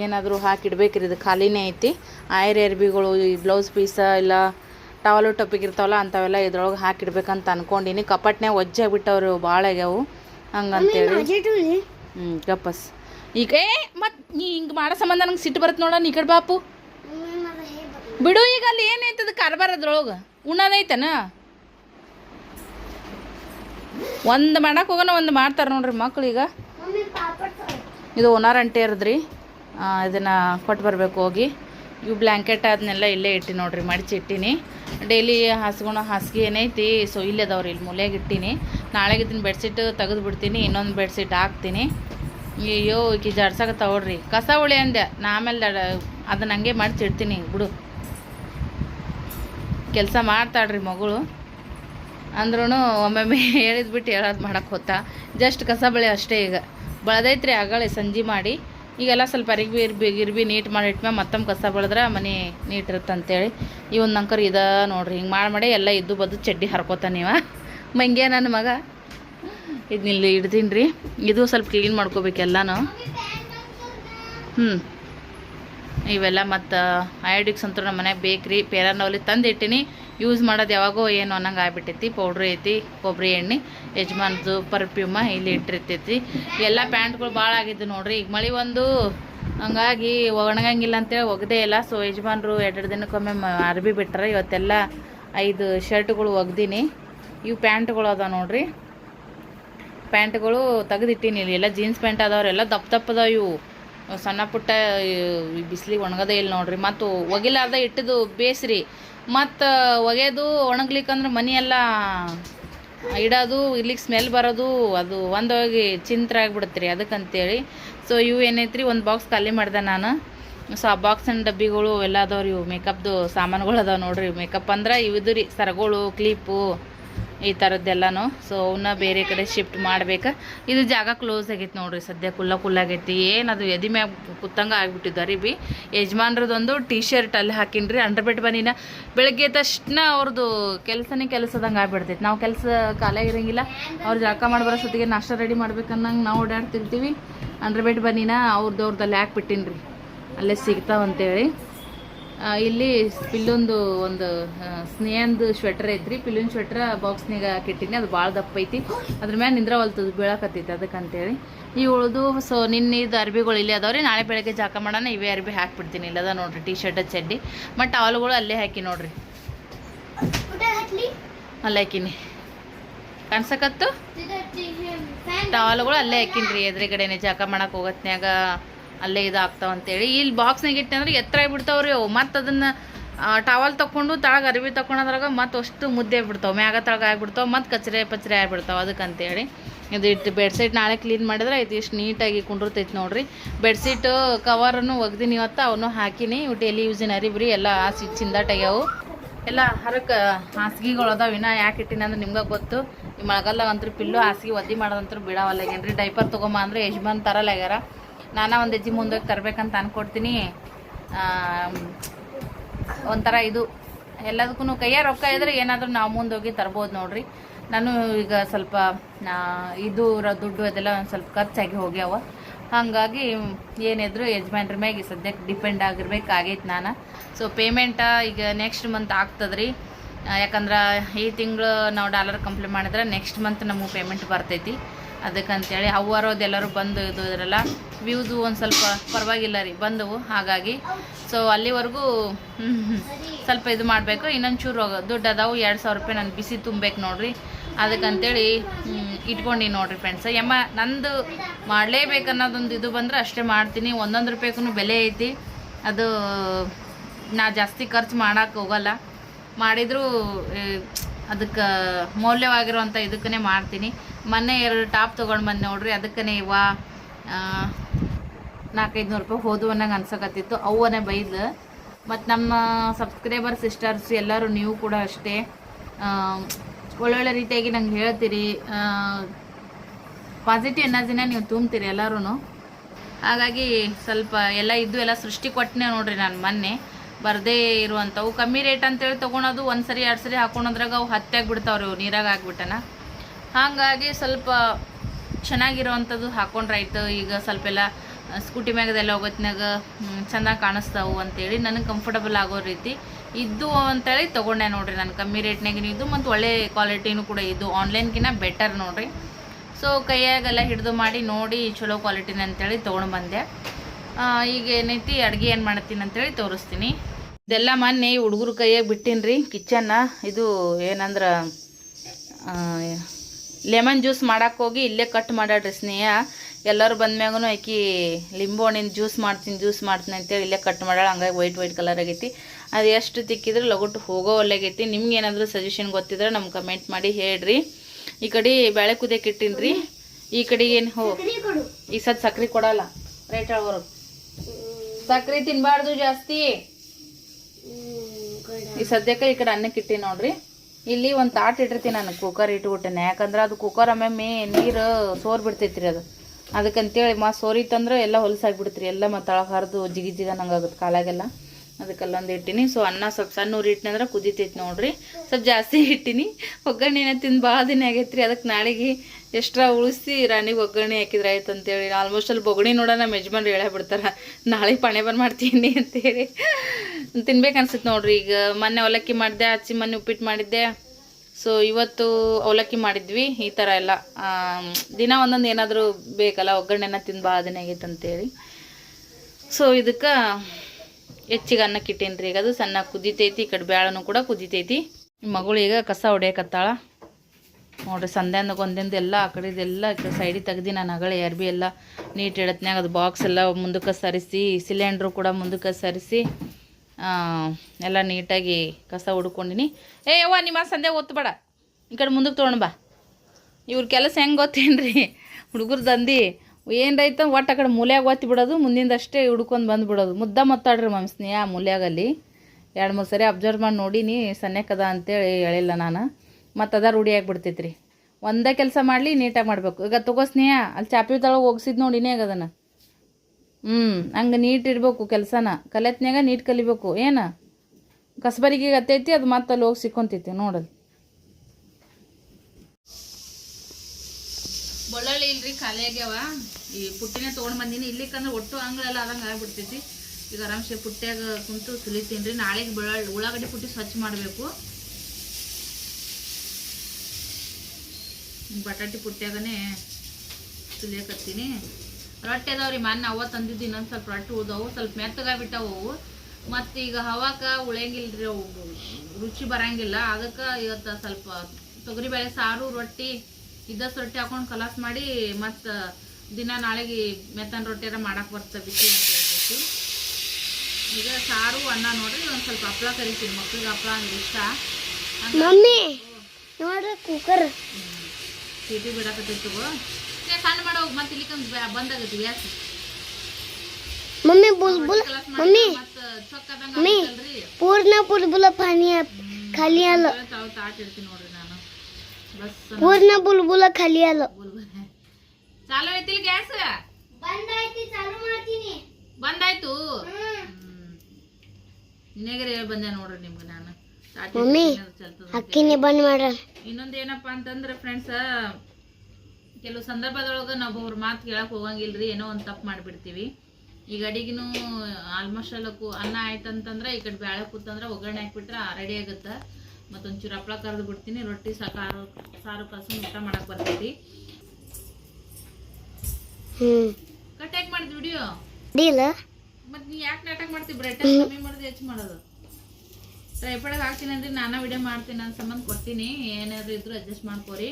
ಏನಾದರೂ ಹಾಕಿಡ್ಬೇಕ್ರಿ, ಇದು ಖಾಲಿನೇ ಐತಿ. ಆಯರ್, ಅರ್ಬಿಗಳು, ಈ ಬ್ಲೌಸ್ ಪೀಸ, ಇಲ್ಲ ಟವಲು ಟೊಪ್ಪಿಗೆ ಇರ್ತಾವಲ್ಲ ಅಂಥವೆಲ್ಲ ಇದ್ರೊಳಗೆ ಹಾಕಿಡ್ಬೇಕಂತ ಅನ್ಕೊಂಡಿನಿ. ಕಪಟ್ನ್ಯಾಗ ಒಜ್ಜಾಗ್ಬಿಟ್ಟವ್ರು ಭಾಳ ಆಗ್ಯಾವು. ಹಂಗಂತೇಳಿ. ಹ್ಞೂ ಗಪ್ಪಸ್. ಈಗ ಏ ಮತ್ತು ನೀ ಹಿಂಗೆ ಮಾಡೋ ಸಂಬಂಧ ನಂಗೆ ಸಿಟ್ಟು ಬರುತ್ತೆ ನೋಡ ನೀ ಕಡೆ ಬಾಪು. ಬಿಡು ಈಗ ಅಲ್ಲಿ ಏನೈತದ ಕಾರ್ಬಾರ್ ಅದ್ರೊಳಗೆ? ಉಣ್ಣದೈತನ ಒಂದು ಮಾಡಕ್ಕೆ ಹೋಗೋಣ ಒಂದು ಮಾಡ್ತಾರೆ ನೋಡ್ರಿ ಮಕ್ಳು ಈಗ. ಇದು ಓನರ್ ಅಂಟೆ ಇರದ್ರಿ ಇದನ್ನು ಕೊಟ್ಟು ಬರಬೇಕು ಹೋಗಿ. ಇವು ಬ್ಲ್ಯಾಂಕೆಟ್ ಅದನ್ನೆಲ್ಲ ಇಲ್ಲೇ ಇಟ್ಟಿ ನೋಡ್ರಿ ಮಡಚಿಟ್ಟಿನಿ ಡೈಲಿ ಹಾಸ್ಕೊಳೋ ಹಾಸಿಗೆ ಏನೈತಿ ಸೊ ಇಲ್ಲೇ ಅದಾವ್ರಿ, ಇಲ್ಲಿ ಮೂಲೆಗೆ ಇಟ್ಟೀನಿ. ನಾಳೆಗೆ ಇದನ್ನ ಬೆಡ್ಶೀಟ್ ತೆಗೆದು ಬಿಡ್ತೀನಿ, ಇನ್ನೊಂದು ಬೆಡ್ಶೀಟ್ ಹಾಕ್ತೀನಿ. ಅಯ್ಯೋ ಈಕಿ ಜಾಡ್ಸಕ ತಗೊಳ್ರಿ ಕಸ ಉಳಿ ಅಂದೆ, ನಾ ಆಮೇಲೆ ಅದನ್ನ ಹಂಗೆ ಮಡಿಚಿಡ್ತೀನಿ ಬಿಡು. ಕೆಲಸ ಮಾಡ್ತಾಳ್ರಿ ಮಗಳು. ಅಂದ್ರೂ ಒಮ್ಮೊಮ್ಮೆ ಹೇಳಿದ್ಬಿಟ್ಟು ಹೇಳೋದು ಮಾಡೋಕ್ಕೆ ಹೋತಾ ಜಸ್ಟ್ ಕಸ ಬಳೆ ಅಷ್ಟೇ ಈಗ. ಬಳದೈತ್ರಿ, ಆಗಳೇ, ಸಂಜೆ ಮಾಡಿ. ಈಗೆಲ್ಲ ಸ್ವಲ್ಪ ಅರಿಬಿ ಇರ್ಬಿ ಗಿರ್ಬಿ ನೀಟ್ ಮಾಡಿ ಇಟ್ಮೇಲೆ ಮತ್ತೊಮ್ಮೆ ಕಸ ಬೆಳೆದ್ರೆ ಮನೆ ನೀಟ್ ಇರುತ್ತೆ ಅಂತೇಳಿ ಈ ಒಂದು ಅಂಕರ್ ಇದ ನೋಡ್ರಿ, ಹಿಂಗೆ ಮಾಡಿ ಮಾಡಿ ಎಲ್ಲ ಇದ್ದು ಬದ್ದು ಚಡ್ಡಿ ಹರ್ಕೋತ ನೀವ ಮಂಗೆ ನನ್ನ ಮಗ. ಇದನ್ನ ಇಲ್ಲಿ ಹಿಡ್ದೀನಿ ರೀ ಇದು ಸ್ವಲ್ಪ ಕ್ಲೀನ್ ಮಾಡ್ಕೋಬೇಕು ಎಲ್ಲನೂ. ಹ್ಞೂ ಇವೆಲ್ಲ ಮತ್ತು ಆಯೋಡಿಕ್ಸ್ ಅಂತೂ ನಮ್ಮ ಮನೆಗೆ ಬೇಕ್ರಿ. ಪೇರನವಲಿ ತಂದು ಇಟ್ಟಿನಿ ಯೂಸ್ ಮಾಡೋದು ಯಾವಾಗೋ ಏನು ಅನ್ನಂಗೆ ಆಗ್ಬಿಟ್ಟೈತಿ ಪೌಡ್ರ್ ಐತಿ, ಕೊಬ್ಬರಿ ಎಣ್ಣೆ, ಯಜಮಾನ್ದು ಪರ್ಫ್ಯೂಮ ಇಲ್ಲಿ ಇಟ್ಟಿರ್ತೈತಿ. ಎಲ್ಲ ಪ್ಯಾಂಟ್ಗಳು ಭಾಳ ಆಗಿದ್ದು ನೋಡ್ರಿ. ಈಗ ಮಳೆ ಒಂದು ಹಂಗಾಗಿ ಒಣಗಂಗಿಲ್ಲ ಅಂತೇಳಿ ಒಗದೇ ಇಲ್ಲ. ಸೊ ಯಜಮಾನ್ರು ಎರಡು ದಿನಕ್ಕೊಮ್ಮೆ ಅರ್ಬಿ ಬಿಟ್ಟರೆ ಇವತ್ತೆಲ್ಲ ಐದು ಶರ್ಟ್ಗಳು ಒಗ್ದೀನಿ. ಇವು ಪ್ಯಾಂಟ್ಗಳು ಅದಾವೆ ನೋಡ್ರಿ. ಪ್ಯಾಂಟ್ಗಳು ತೆಗೆದಿಟ್ಟಿನಿ ಇಲ್ಲಿ. ಎಲ್ಲ ಜೀನ್ಸ್ ಪ್ಯಾಂಟ್ ಅದಾವ್ರೆಲ್ಲ ದಪ್ಪ ದಪ್ಪ ಅದಾವ ಇವು. ಸಣ್ಣ ಪುಟ್ಟ ಬಿಸಿಲಿಗೆ ಒಣಗದೇ ಇಲ್ಲ ನೋಡ್ರಿ. ಮತ್ತು ಒಗಿಲಾರ್ದ ಇಟ್ಟಿದ್ದು ಬೇಸ್ರಿ. ಮತ್ತು ಒಗೆದು ಒಣಗ್ಲಿಕ್ಕಂದ್ರೆ ಮನೆ ಎಲ್ಲ ಇಡೋದು, ಇಲ್ಲಿಗೆ ಸ್ಮೆಲ್ ಬರೋದು, ಅದು ಒಂದು ಹೋಗಿ ಚಿಂತ್ರ ಆಗಿಬಿಡುತ್ತೆ ರೀ ಅದಕ್ಕಂತೇಳಿ. ಸೊ ಇವು ಏನೈತ್ರಿ, ಒಂದು ಬಾಕ್ಸ್ ಖಾಲಿ ಮಾಡಿದೆ ನಾನು. ಸೊ ಆ ಬಾಕ್ಸ್ ಆ್ಯಂಡ್ ಡಬ್ಬಿಗಳು ಎಲ್ಲ ಅದಾವ್ರಿ ಇವು ಮೇಕಪ್ದು ಸಾಮಾನುಗಳು ಅದಾವೆ ನೋಡ್ರಿ ಮೇಕಪ್ ಅಂದ್ರೆ ಇವಿದು ರೀ, ಸರಗಳು ಕ್ಲಿಪ್ಪು ಈ ಥರದ್ದೆಲ್ಲನೂ ಸೊ ಅವನ್ನ ಬೇರೆ ಕಡೆ ಶಿಫ್ಟ್ ಮಾಡ್ಬೇಕು. ಇದು ಜಾಗ ಕ್ಲೋಸ್ ಆಗೈತೆ ನೋಡ್ರಿ ಸದ್ಯ. ಕುಲ್ಲ ಕುಲ್ಲ ಆಗೈತಿ. ಏನದು ಎದಿ ಮ್ಯಾಗ ಕುತ್ತಂಗೆ ಆಗಿಬಿಟ್ಟಿದ್ದಾರೆ ಅರಿಬಿ ಯಜಮಾನ್ರದೊಂದು ಟೀ ಶರ್ಟ್ ಅಲ್ಲಿ ಹಾಕಿನ್ರಿ. ಅಂಡರ್ಬೆಟ್ ಬನಿನ. ಬೆಳಗ್ಗೆ ತಕ್ಷಣ ಅವ್ರದ್ದು ಕೆಲಸನೇ ಕೆಲಸದಂಗೆ ಆಗ್ಬಿಡ್ತೈತೆ. ನಾವು ಕೆಲಸ ಕಾಲ ಇರಂಗಿಲ್ಲ ಅವ್ರು ಜಳಕ ಮಾಡಿ ಬರೋ ಸತಿಗೆ ನಾಷ್ಟ ರೆಡಿ ಮಾಡ್ಬೇಕನ್ನಂಗೆ ನಾವು ಓಡಾಡ್ತಿರ್ತೀವಿ. ಅಂಡರ್ಬೆಟ್ ಬನಿನ ಅವ್ರದ್ದು ಅವ್ರದ್ದು ಅಲ್ಲಿ ರೀ ಅಲ್ಲೇ ಸಿಗ್ತಾವಂತೇಳಿ. ಇಲ್ಲಿ ಪಿಲ್ಲೊಂದು ಒಂದು ಸ್ನೇಹದ ಸ್ವೆಟರ್ ಐತ್ರಿ. ಪಿಲ್ಲೊಂದು ಸ್ವೆಟ್ರ್ ಬಾಕ್ಸ್ನಾಗ ಹಾಕಿಟ್ಟಿನಿ. ಅದು ಭಾಳ ದಪ್ಪ ಐತಿ. ಅದ್ರ ಮ್ಯಾಲೆ ನಿಂದ್ರ ಹೊಲ್ತದ ಬೀಳಕತ್ತೈತಿ ಅದಕ್ಕಂತೇಳಿ. ಈ ಉಳಿದು ಸೊ ನಿನ್ನಿದು ಅರ್ಬಿಗಳು ಇಲ್ಲಿ ಅದಾವ್ರಿ. ನಾಳೆ ಬೆಳಗ್ಗೆ ಜಾಕ ಮಾಡೋಣ. ಇವೇ ಅರ್ಬಿ ಹಾಕ್ಬಿಡ್ತೀನಿ. ಇಲ್ಲದ ನೋಡ್ರಿ ಟೀ ಶರ್ಟ್ ಚಡ್ಡಿ. ಮತ್ತು ಟವಲ್ಗಳು ಅಲ್ಲೇ ಹಾಕಿ ನೋಡ್ರಿ. ಅಲ್ಲೇ ಹಾಕಿನಿ. ಕಾಣ್ಸಕತ್ತು? ಟವಲ್ಗಳು ಅಲ್ಲೇ ಹಾಕಿನ್ರಿ ಎದುರುಗಡೆನೆ. ಜಾಕ ಮಾಡಕ್ಕೆ ಹೋಗತ್ನ್ಯಾಗ ಅಲ್ಲೇ ಇದು ಆಗ್ತಾವ ಅಂತೇಳಿ. ಇಲ್ಲಿ ಬಾಕ್ಸ್ನಾಗ ಇಟ್ಟೆ ಅಂದ್ರೆ ಎತ್ತರ ಬಿಡ್ತಾವ್ರಿ ಅವು. ಮತ್ತು ಅದನ್ನ ಟವಲ್ ತಕೊಂಡು ತಳಗ ಅರಿವಿ ತಕೊಂಡದ್ರಾಗ ಮತ್ತೆ ಅಷ್ಟು ಮುದ್ದೆ ಆಗ್ಬಿಡ್ತಾವೆ. ಮ್ಯಾಗ ತಳಗ ಆಗಿಬಿಡ್ತಾವೆ, ಮತ್ತು ಕಚ್ರೆ ಪಚ್ರೆ ಆಗಿಬಿಡ್ತಾವೆ ಅದಕ್ಕಂತೇಳಿ. ಇದು ಇಟ್ಟು ಬೆಡ್ಶೀಟ್ ನಾಳೆ ಕ್ಲೀನ್ ಮಾಡಿದ್ರೆ ಇದು ಇಷ್ಟು ನೀಟಾಗಿ ಕುಂಡಿರ್ತೈತಿ ನೋಡ್ರಿ. ಬೆಡ್ಶೀಟ್ ಕವರನ್ನು ಒಗ್ದೀನಿ ಇವತ್ತು ಅವನು ಹಾಕಿನಿ. ಇವು ಡೈಲಿ ಯೂಸಿನ ಅರಿಬ್ರಿ, ಎಲ್ಲ ಹಾಸಿ ಚಿಂದಾಟಾಗ್ಯಾವು ಎಲ್ಲ ಹರಕ್ಕೆ ಹಾಸಿಗೆಗಳು ಅದಾವ. ಇನ್ನ ಯಾಕೆ ಇಟ್ಟಿನ ಅಂದ್ರೆ ನಿಮ್ಗೆ ಗೊತ್ತು. ಈ ಮಳೆಗಾಲ ಅಂತೂ ಪಿಲ್ಲು ಹಾಸಿಗೆ ಒದ್ದಿ ಮಾಡೋದಂತೂ ಬಿಡವಲ್ಲಾಗೇನ್ರಿ ಡೈಪರ್ ತೊಗೊಂಬ ಅಂದ್ರೆ ಯಜಮಾನ್ ತರಲ್ಲಾಗ್ಯಾರ ನಾನಾ ಒಂದು ಹೆಜ್ಜೆ ಮುಂದೋಗಿ ತರಬೇಕಂತ ಅನ್ಕೊಡ್ತೀನಿ. ಒಂಥರ ಇದು. ಎಲ್ಲದಕ್ಕೂ ಕೈಯ ರೊಕ್ಕ ಇದ್ರೆ ಏನಾದರೂ ನಾವು ಮುಂದೋಗಿ ತರ್ಬೋದು ನೋಡ್ರಿ. ನಾನು ಈಗ ಸ್ವಲ್ಪ ಇದು ದುಡ್ಡು ಅದೆಲ್ಲ ಒಂದು ಸ್ವಲ್ಪ ಖರ್ಚಾಗಿ ಹೋಗ್ಯಾವ. ಹಾಗಾಗಿ ಏನಿದ್ರು ಯಜಮಾನ್ರ ಮ್ಯಾಗೆ ಸದ್ಯಕ್ಕೆ ಡಿಪೆಂಡ್ ಆಗಿರ್ಬೇಕಾಗೈತೆ ನಾನು. ಸೊ ಪೇಮೆಂಟ ಈಗ ನೆಕ್ಸ್ಟ್ ಮಂತ್ ಆಗ್ತದ್ರಿ. ಯಾಕಂದ್ರೆ ಈ ತಿಂಗಳು ನಾವು ಡಾಲರ್ ಕಂಪ್ಲೀಟ್ ಮಾಡಿದ್ರೆ ನೆಕ್ಸ್ಟ್ ಮಂತ್ ನಮಗೆ ಪೇಮೆಂಟ್ ಬರ್ತೈತಿ. ಅದಕ್ಕಂತೇಳಿ ಅವ್ವರು ಎಲ್ಲರೂ ಬಂದು ಇದು ಇದ್ರಲ್ಲ ವ್ಯೂಸು ಒಂದು ಸ್ವಲ್ಪ ಪರವಾಗಿಲ್ಲ ರೀ, ಬಂದವು, ಹಾಗಾಗಿ. ಸೊ ಅಲ್ಲಿವರೆಗೂ ಸ್ವಲ್ಪ ಇದು ಮಾಡಬೇಕು. ಇನ್ನೊಂದು ಚೂರು ದುಡ್ಡು ಅದಾವು, ಎರಡು ಸಾವಿರ ರೂಪಾಯಿ ನಾನು ಬಿಸಿ ತುಂಬಬೇಕು ನೋಡಿರಿ. ಅದಕ್ಕಂತೇಳಿ ಇಟ್ಕೊಂಡು ನೋಡ್ರಿ ಫ್ರೆಂಡ್ಸ್ ಯಮ್ಮ, ನಂದು ಮಾಡಲೇಬೇಕು ಅನ್ನೋದೊಂದು ಇದು ಬಂದ್ರೆ ಅಷ್ಟೇ ಮಾಡ್ತೀನಿ. ಒಂದೊಂದು ರೂಪಾಯಿಗೂ ಬೆಲೆ ಐತಿ. ಅದು, ನಾ ಜಾಸ್ತಿ ಖರ್ಚು ಮಾಡೋಕೆ ಹೋಗಲ್ಲ. ಮಾಡಿದರೂ ಅದಕ್ಕೆ ಮೌಲ್ಯವಾಗಿರುವಂಥ ಇದಕ್ಕೇ ಮಾಡ್ತೀನಿ. ಮೊನ್ನೆ ಎರಡು ಟಾಪ್ ತೊಗೊಂಡು ಬಂದು ನೋಡಿರಿ ಅದಕ್ಕೇ ಇವ ನಾಲ್ಕೈದು ನೂರು ರೂಪಾಯಿ ಹೋದು ಅನ್ನಂಗೆ ಅನ್ಸಕತ್ತಿತ್ತು. ಅವನೇ ಬೈದ್ಲು. ಮತ್ತು ನಮ್ಮ ಸಬ್ಸ್ಕ್ರೈಬರ್ ಸಿಸ್ಟರ್ಸ್ ಎಲ್ಲರೂ ನೀವು ಕೂಡ ಅಷ್ಟೇ ಒಳ್ಳೊಳ್ಳೆ ರೀತಿಯಾಗಿ ನಂಗೆ ಹೇಳ್ತೀರಿ. ಪಾಸಿಟಿವ್ ಎನರ್ಜಿನ ನೀವು ತುಂಬ್ತೀರಿ ಎಲ್ಲರೂ ಹಾಗಾಗಿ ಸ್ವಲ್ಪ ಎಲ್ಲ ಇದ್ದು ಎಲ್ಲ ಸೃಷ್ಟಿ ಕೊಟ್ಟನೇ ನೋಡ್ರಿ ನಾನು ಮೊನ್ನೆ. ಬರದೇ ಇರುವಂಥವು. ಕಮ್ಮಿ ರೇಟ್ ಅಂತೇಳಿ ತೊಗೊಳೋದು ಒಂದು ಸರಿ ಎರಡು ಸರಿ ಹಾಕೊಂಡೋದ್ರಾಗ ಅವು ಹತ್ತಾಗಿ ಬಿಡ್ತಾವ್ರಿ ಅವು ನೀರಾಗ ಹಾಕ್ಬಿಟ್ಟನ ಹಾಗಾಗಿ ಸ್ವಲ್ಪ ಚೆನ್ನಾಗಿರೋವಂಥದ್ದು ಹಾಕೊಂಡ್ರಾಯ್ತು. ಈಗ ಸ್ವಲ್ಪ ಎಲ್ಲ ಸ್ಕೂಟಿ ಮ್ಯಾಗದೆಲ್ಲ ಹೋಗೋತ್ನಾಗ ಚೆನ್ನಾಗಿ ಕಾಣಿಸ್ತಾವು ಅಂತೇಳಿ ನನಗೆ ಕಂಫರ್ಟಬಲ್ ಆಗೋ ರೀತಿ ಇದ್ದು ಅಂತೇಳಿ ತೊಗೊಂಡೆ ನೋಡ್ರಿ ನಾನು. ಕಮ್ಮಿ ರೇಟ್ನಾಗಿನೂ ಇದ್ದು ಮತ್ತು ಒಳ್ಳೆ ಕ್ವಾಲಿಟಿನೂ ಕೂಡ ಇದ್ದು. ಆನ್ಲೈನ್ಗಿನ ಬೆಟರ್ ನೋಡ್ರಿ. ಸೊ ಕೈಯಾಗೆಲ್ಲ ಹಿಡಿದು ಮಾಡಿ ನೋಡಿ ಚಲೋ ಕ್ವಾಲಿಟಿನ ಅಂತೇಳಿ ತೊಗೊಂಡು ಬಂದೆ. ಈಗ ಏನೈತಿ, ಅಡುಗೆ ಏನು ಮಾಡ್ತೀನಿ ಅಂತೇಳಿ ತೋರಿಸ್ತೀನಿ. ಇದೆಲ್ಲ ಮೊನ್ನೆ ಹುಡುಗರು ಕೈಯಾಗ ಬಿಟ್ಟಿನ್ರಿ ಕಿಚನ್ನ ಇದು ಏನಂದ್ರೆ ಲೆಮನ್ ಜ್ಯೂಸ್ ಮಾಡೋಕ್ಕೋಗಿ ಇಲ್ಲೇ ಕಟ್ ಮಾಡಾಡ್ರಿ ಸ್ನೇಹ. ಎಲ್ಲರೂ ಬಂದ್ಮ್ಯಾಗೂ ಆಕಿ ಲಿಂಬು ಹಣ್ಣಿನ ಜ್ಯೂಸ್ ಮಾಡ್ತೀನಿ ಜ್ಯೂಸ್ ಮಾಡ್ತೀನಿ ಅಂತೇಳಿ ಇಲ್ಲೇ ಕಟ್ ಮಾಡೋಣ ಹಂಗಾಗಿ ವೈಟ್ ವೈಟ್ ಕಲರ್ ಆಗೈತಿ. ಅದು ಎಷ್ಟು ತಿಕ್ಕಿದ್ರೆ ಲಗುಟ್ಟು ಹೋಗೋ ಒಲ್ಲಾಗೈತಿ ನಿಮ್ಗೆ ಏನಾದರೂ ಸಜೆಷನ್ ಗೊತ್ತಿದ್ರೆ ನಮ್ಗೆ ಕಮೆಂಟ್ ಮಾಡಿ ಹೇಳ್ರಿ. ಈ ಕಡೆ ಬೇಳೆ ಕುದಿಯಕ್ಕೆ ರೀ ಈ ಕಡೆಗೆ ಏನು ಹೋ, ಈ ಸದ್ ಸಕ್ರೆ ಕೊಡಲ್ಲ. ರೈಟ್ ಅವರು ಸಕ್ರೆ ತಿನ್ನಬಾರ್ದು ಜಾಸ್ತಿ. ಈ ಸದ್ಯಕ್ಕೆ ಈ ಕಡೆ ಅನ್ನಕ್ಕೆ ಇಟ್ಟಿ ನೋಡ್ರಿ. ಇಲ್ಲಿ ಒಂದು ತಾಟ್ ಇಟ್ಟಿರ್ತೀನಿ ನಾನು. ಕುಕ್ಕರ್ ಇಟ್ಬಿಟ್ಟೆನೆ. ಯಾಕಂದ್ರೆ ಅದು ಕುಕ್ಕರ್ ಒಮ್ಮೆ ನೀರು ಸೋರ್ ಬಿಡ್ತೈತ್ರಿ ಅದು. ಅದಕ್ಕಂತೇಳಿ ಮಾ ಸೋರಿತಂದ್ರೆ ಎಲ್ಲ ಹೊಲಸಾಗ್ಬಿಡ್ತ್ರಿ, ಎಲ್ಲ ಮತ್ತು ಒಳಗೆ ಹರಿದು ಜಿಗಿ ಜಿಗ ನಂಗಾಗುತ್ತೆ ಕಾಲಾಗೆಲ್ಲ. ಅದಕ್ಕೆಲ್ಲೊಂದು ಇಟ್ಟಿನಿ. ಸೊ ಅನ್ನ ಸ್ವಲ್ಪ ಸಣ್ಣ ಊರು ಇಟ್ಟಿನಂದ್ರೆ ಕುದಿತೈತಿ ನೋಡ್ರಿ. ಸ್ವಲ್ಪ ಜಾಸ್ತಿ [LAUGHS] ಇಟ್ಟಿನಿ. ಒಗ್ಗರಣೆನ ತಿಂದು ಭಾಳ ದಿನ ಆಗೈತ್ರಿ. ಅದಕ್ಕೆ ನಾಳೆಗೆ ಎಕ್ಸ್ಟ್ರಾ ಉಳಿಸಿ ರಾಣಿಗೆ ಒಗ್ಗರಣೆ ಹಾಕಿದ್ರೆ ಆಯ್ತು ಅಂತೇಳಿ. ಆಲ್ಮೋಸ್ಟ್ ಅಲ್ಲಿ ಬೊಗಣಿ ನೋಡ ನಮ್ಮ ಯಜಮಾನ್ರು ಹೇಳೇ ಬಿಡ್ತಾರೆ, ನಾಳೆ ಪಣೆ ಬಂದು ಮಾಡ್ತೀನಿ [LAUGHS] ಅಂತೇಳಿ. ತಿನ್ಬೇಕು ಅನ್ಸುತ್ತೆ ನೋಡ್ರಿ. ಈಗ ಮೊನ್ನೆ ಅವಲಕ್ಕಿ ಮಾಡಿದ್ದೆ ಅಚ್ಚಿ ಮೊನ್ನೆ ಉಪ್ಪಿಟ್ಟು ಮಾಡಿದ್ದೆ. ಸೊ ಇವತ್ತು ಅವಲಕ್ಕಿ ಮಾಡಿದ್ವಿ, ಈ ಥರ ಎಲ್ಲ. ದಿನ ಒಂದೊಂದು ಏನಾದರೂ ಬೇಕಲ್ಲ, ಒಗ್ಗರಣೆನ ತಿಂದು ಆಗೈತೆ ಅಂತೇಳಿ. ಸೊ ಇದಕ್ಕೆ ಹೆಚ್ಚಿಗೆ ಅನ್ನಕ್ಕೆ ಇಟ್ಟೇನಿ ರೀ ಈಗ ಅದು. ಸಣ್ಣ ಕುದಿತೈತಿ, ಈ ಕಡೆ ಬ್ಯಾಳನು ಕೂಡ ಕುದಿತೈತಿ. ಮಗಳು ಈಗ ಕಸ ಹೊಡ್ಯಾಕತ್ತಾಳ. ನೋಡ್ರಿ ಸಂಧ್ಯಾಂದಾಗ ಒಂದಿಂದ ಎಲ್ಲ, ಆ ಕಡೆದೆಲ್ಲ ಸೈಡಿ ಕಡೆ ಸೈಡಿಗೆ ತೆಗ್ದು ನಾನು ಅಗಳೆ, ಅರ್ಬಿ ಎಲ್ಲ ನೀಟ್ ಇಡತ್ನ್ಯಾಗ ಅದು ಬಾಕ್ಸ್ ಎಲ್ಲ ಮುಂದಕ್ಕೆ ಸರಿಸಿ ಸಿಲಿಂಡ್ರು ಕೂಡ ಮುಂದಕ್ಕೆ ಸರಿಸಿ. ಎಲ್ಲ ನೀಟಾಗಿ ಕಸ ಹುಡ್ಕೊಂಡಿನಿ ಏ, ಯವ್ವ ನಿಮ್ಮ ಸಂದೆ ಒತ್ತಬೇಡ ಈ ಕಡೆ ಮುಂದಕ್ಕೆ ತೊಗೊಂಡು ಬಾ. ಇವ್ರ ಕೆಲಸ ಹೆಂಗೆ ಗೊತ್ತೇನ್ರಿ? ಹುಡುಗರು ದಂದಿ ಏನೈತ ಒಟ್ಟು ಆ ಕಡೆ ಮೂಲ್ಯಾಗ ಒತ್ತಿ ಬಿಡೋದು ಮುಂದಿಂದಷ್ಟೇ ಹುಡ್ಕೊಂಡು ಬಂದುಬಿಡೋದು ಮುದ್ದ ಮತ್ತಾಡ್ರಿ ಮಮ್ಸ್ನಿ ಸ್ನೇಹ ಮೂಲ್ಯಾಗಲ್ಲಿ. ಎರಡು ಮೂರು ಸರಿ ಅಬ್ಸರ್ವ್ ಮಾಡಿ ನೋಡೀನಿ ಸನ್ಯಾಕದ ಅಂತೇಳಿ ಹೇಳಿಲ್ಲ ನಾನು. ಮತ್ತು ಅದ ರೂಢಿ ಆಗಿಬಿಡ್ತೈತ್ರಿ. ಒಂದೇ ಕೆಲಸ ಮಾಡಲಿ, ನೀಟಾಗಿ ಮಾಡಬೇಕು. ಈಗ ತಗೋ ಸ್ನೇಹ, ಅಲ್ಲಿ ಚಾಪಿ ತಳಗೆ ಹೋಗ್ಸಿದ್ ನೋಡಿನೇ ಅದನ್ನು. ಹ್ಞೂ ಹಂಗೆ ನೀಟ್ ಇಡ್ಬೇಕು ಕೆಲಸನ. ಕಲೆತ್ನಾಗ ನೀಟ್ ಕಲಿಬೇಕು, ಏನ? ಕಸಬರಿಗೆ ಅತ್ತೈತಿ ಅದು ಮತ್ತೆ ಅಲ್ಲಿ ಹೋಗಿ ಸಿಕ್ಕೊಂತೈತಿ ನೋಡಲ್. ಬೊಳ್ಳಳ್ಳಿ ಇಲ್ರಿ, ಖಾಲಿ ಆಗ್ಯಾವ. ಈ ಪುಟ್ಟಿನೇ ತೊಗೊಂಡು ಬಂದೀನಿ. ಇಲ್ಲಿಕಂದ್ರೆ ಒಟ್ಟು ಅಂಗಳೆಲ್ಲ ಅದಂಗೆ ಆಗ್ಬಿಡ್ತೈತಿ. ಈಗ ಆರಾಮ್ಸೆ ಪುಟ್ಟ್ಯಾಗ ಕುಂತು ಸುಲಿತೀನಿ ರೀ ನಾಳೆಗೆ ಬೆಳ್ಳುಳ್ಳಿ ಉಳ್ಳಾಗಡ್ಡಿ ಪುಟ್ಟಿ ಸ್ವಚ್ಛ ಮಾಡಬೇಕು. ಬಟಾಟಿ ಪುಟ್ಟ್ಯಾಗನೇ ಸುಲಿಯಕತ್ತೀನಿ ರೊಟ್ಟಿ ಅದಾವ್ರಿ ಮೊನ್ನೆ ಅವ ತಂದಿದ್ದು ಇನ್ನೊಂದು ಸ್ವಲ್ಪ ರೊಟ್ಟಿ ಉದವು ಸ್ವಲ್ಪ ಮೆತ್ತಗಾಗ್ಬಿಟ್ಟವು ಅವು. ಮತ್ತು ಈಗ ಹವಾಕ ಉಳಿಯಂಗಿಲ್ರಿ ಅವು. ರುಚಿ ಬರಂಗಿಲ್ಲ. ಅದಕ್ಕೆ ಇವತ್ತು ಸ್ವಲ್ಪ ತೊಗರಿಬೇಳೆ ಸಾರು ರೊಟ್ಟಿ ಇದ್ದಷ್ಟು ರೊಟ್ಟಿ ಹಾಕೊಂಡು ಕಲಾಸ್ ಮಾಡಿ ಮತ್ತು ದಿನ ನಾಳೆಗೆ ಮೆತ್ತನ ರೊಟ್ಟಿಯಾರ ಮಾಡಕ್ಕೆ ಬರ್ತದೆ ಬಿಸಿ ಅಂತ ಹೇಳ್ತೈತಿ ಈಗ ಸಾರು ಅನ್ನ ನೋಡ್ರಿ ಒಂದು ಸ್ವಲ್ಪ ಹಪ್ಳ ಕರಿತೀನಿ ಮಕ್ಳಿಗೆ ಹಪ್ಳ ಅಂದ್ರೆ ಇಷ್ಟ. ನೋಡ್ರಿ ಕುಕ್ಕರ್ ಚೀಟಿ ಬಿಡಕತ್ತೈತಿ ಸಣ್ಣ ಮಾಡೋ ಮತ್ತೆ ಇಲ್ಲಿಕಂದ್ ಬಂದಾಗೈತಿ ಗ್ಯಾಸ್ ಮಮ್ಮಿ ಬುಲ್ಬುಲ್ ಮಮ್ಮಿ ಮತ್ತ ಚೊಕ್ಕ ಮಮ್ಮಿ ಪೂರ್ಣ ಬುಲ್ಬುಲ ಪಾನಿ ಖಾಲಿ ಅಲ್ಲ ತಾವು ತಾಟ್ ಇಡ್ತೀನಿ ನೋಡ್ರಿ ನಾನು. ಬಸ್ ಪೂರ್ಣ ಬುಲ್ಬುಲ ಖಾಲಿ ಅಲ್ಲ ಚಾಲು ಐತಿ ಗ್ಯಾಸ್ ಬಂದಾಯ್ತಿ ಚಾಲು ಮಾಡ್ತೀನಿ. ಬಂದಾಯ್ತು? ನಿನಗರೆ ಹೇಳಿ ಬಂದೆ ನೋಡ್ರಿ ನಿಮ್ಗೆ ನಾನು. ಮಮ್ಮಿ. ಅಕ್ಕಿನೇ ಬಂದ್ ಮಾಡ್ರ. ಇನ್ನೊಂದು ಏನಪ್ಪಾ ಅಂತಂದ್ರೆ ಫ್ರೆಂಡ್ಸ್ ಕೆಲವು ಸಂದರ್ಭದೊಳಗೆ ನಾವು ಅವ್ರ ಮಾತು ಕೇಳಕ್ಕೆ ಹೋಗಂಗಿಲ್ರಿ ಏನೋ ಒಂದು ತಪ್ಪು ಮಾಡಿಬಿಡ್ತೀವಿ. ಈಗ ಅಡಿಗೆನೂ ಆಲ್ಮೋಸ್ಟ್ ಅಲ್ಲಕ್ಕೂ ಅನ್ನ ಆಯ್ತಂತಂದ್ರೆ ಈ ಕಡೆ ಬ್ಯಾಳೆ ಕೂತಂದ್ರೆ ಒಗ್ಗರಣೆ ಹಾಕ್ಬಿಟ್ರೆ ರೆಡಿ ಆಗುತ್ತೆ. ಮತ್ತೊಂಚೂರು ಹಪ್ಪಳ ಕರೆದು ಬಿಡ್ತೀನಿ ರೊಟ್ಟಿ ಸಾರು ಸಾರು ಕಸು ಊಟ ಮಾಡಕ್ಕೆ ಬರ್ತೈತಿ. ಕಟ್ ಯಾಕೆ ಮಾಡಿದ್ ವಿಡಿಯೋ ಮತ್ತೆ ನೀ ಯಾಕೆ ನಾಟಕ ಮಾಡ್ತೀವಿ ಬ್ರೆಡ್ ಕಮ್ಮಿ ಮಾಡೋದು ಹೆಚ್ಚು ಮಾಡೋದು? ಟ್ರೈಪಡಿಗೆ ಹಾಕ್ತೀನಿ ಅಂದ್ರೆ ನಾನಾ ವಿಡಿಯೋ ಮಾಡ್ತೀನಿ ನನ್ನ ಸಂಬಂಧ ಕೊಡ್ತೀನಿ. ಏನಾದ್ರು ಇದ್ರು ಅಡ್ಜಸ್ಟ್ ಮಾಡ್ಕೋರಿ.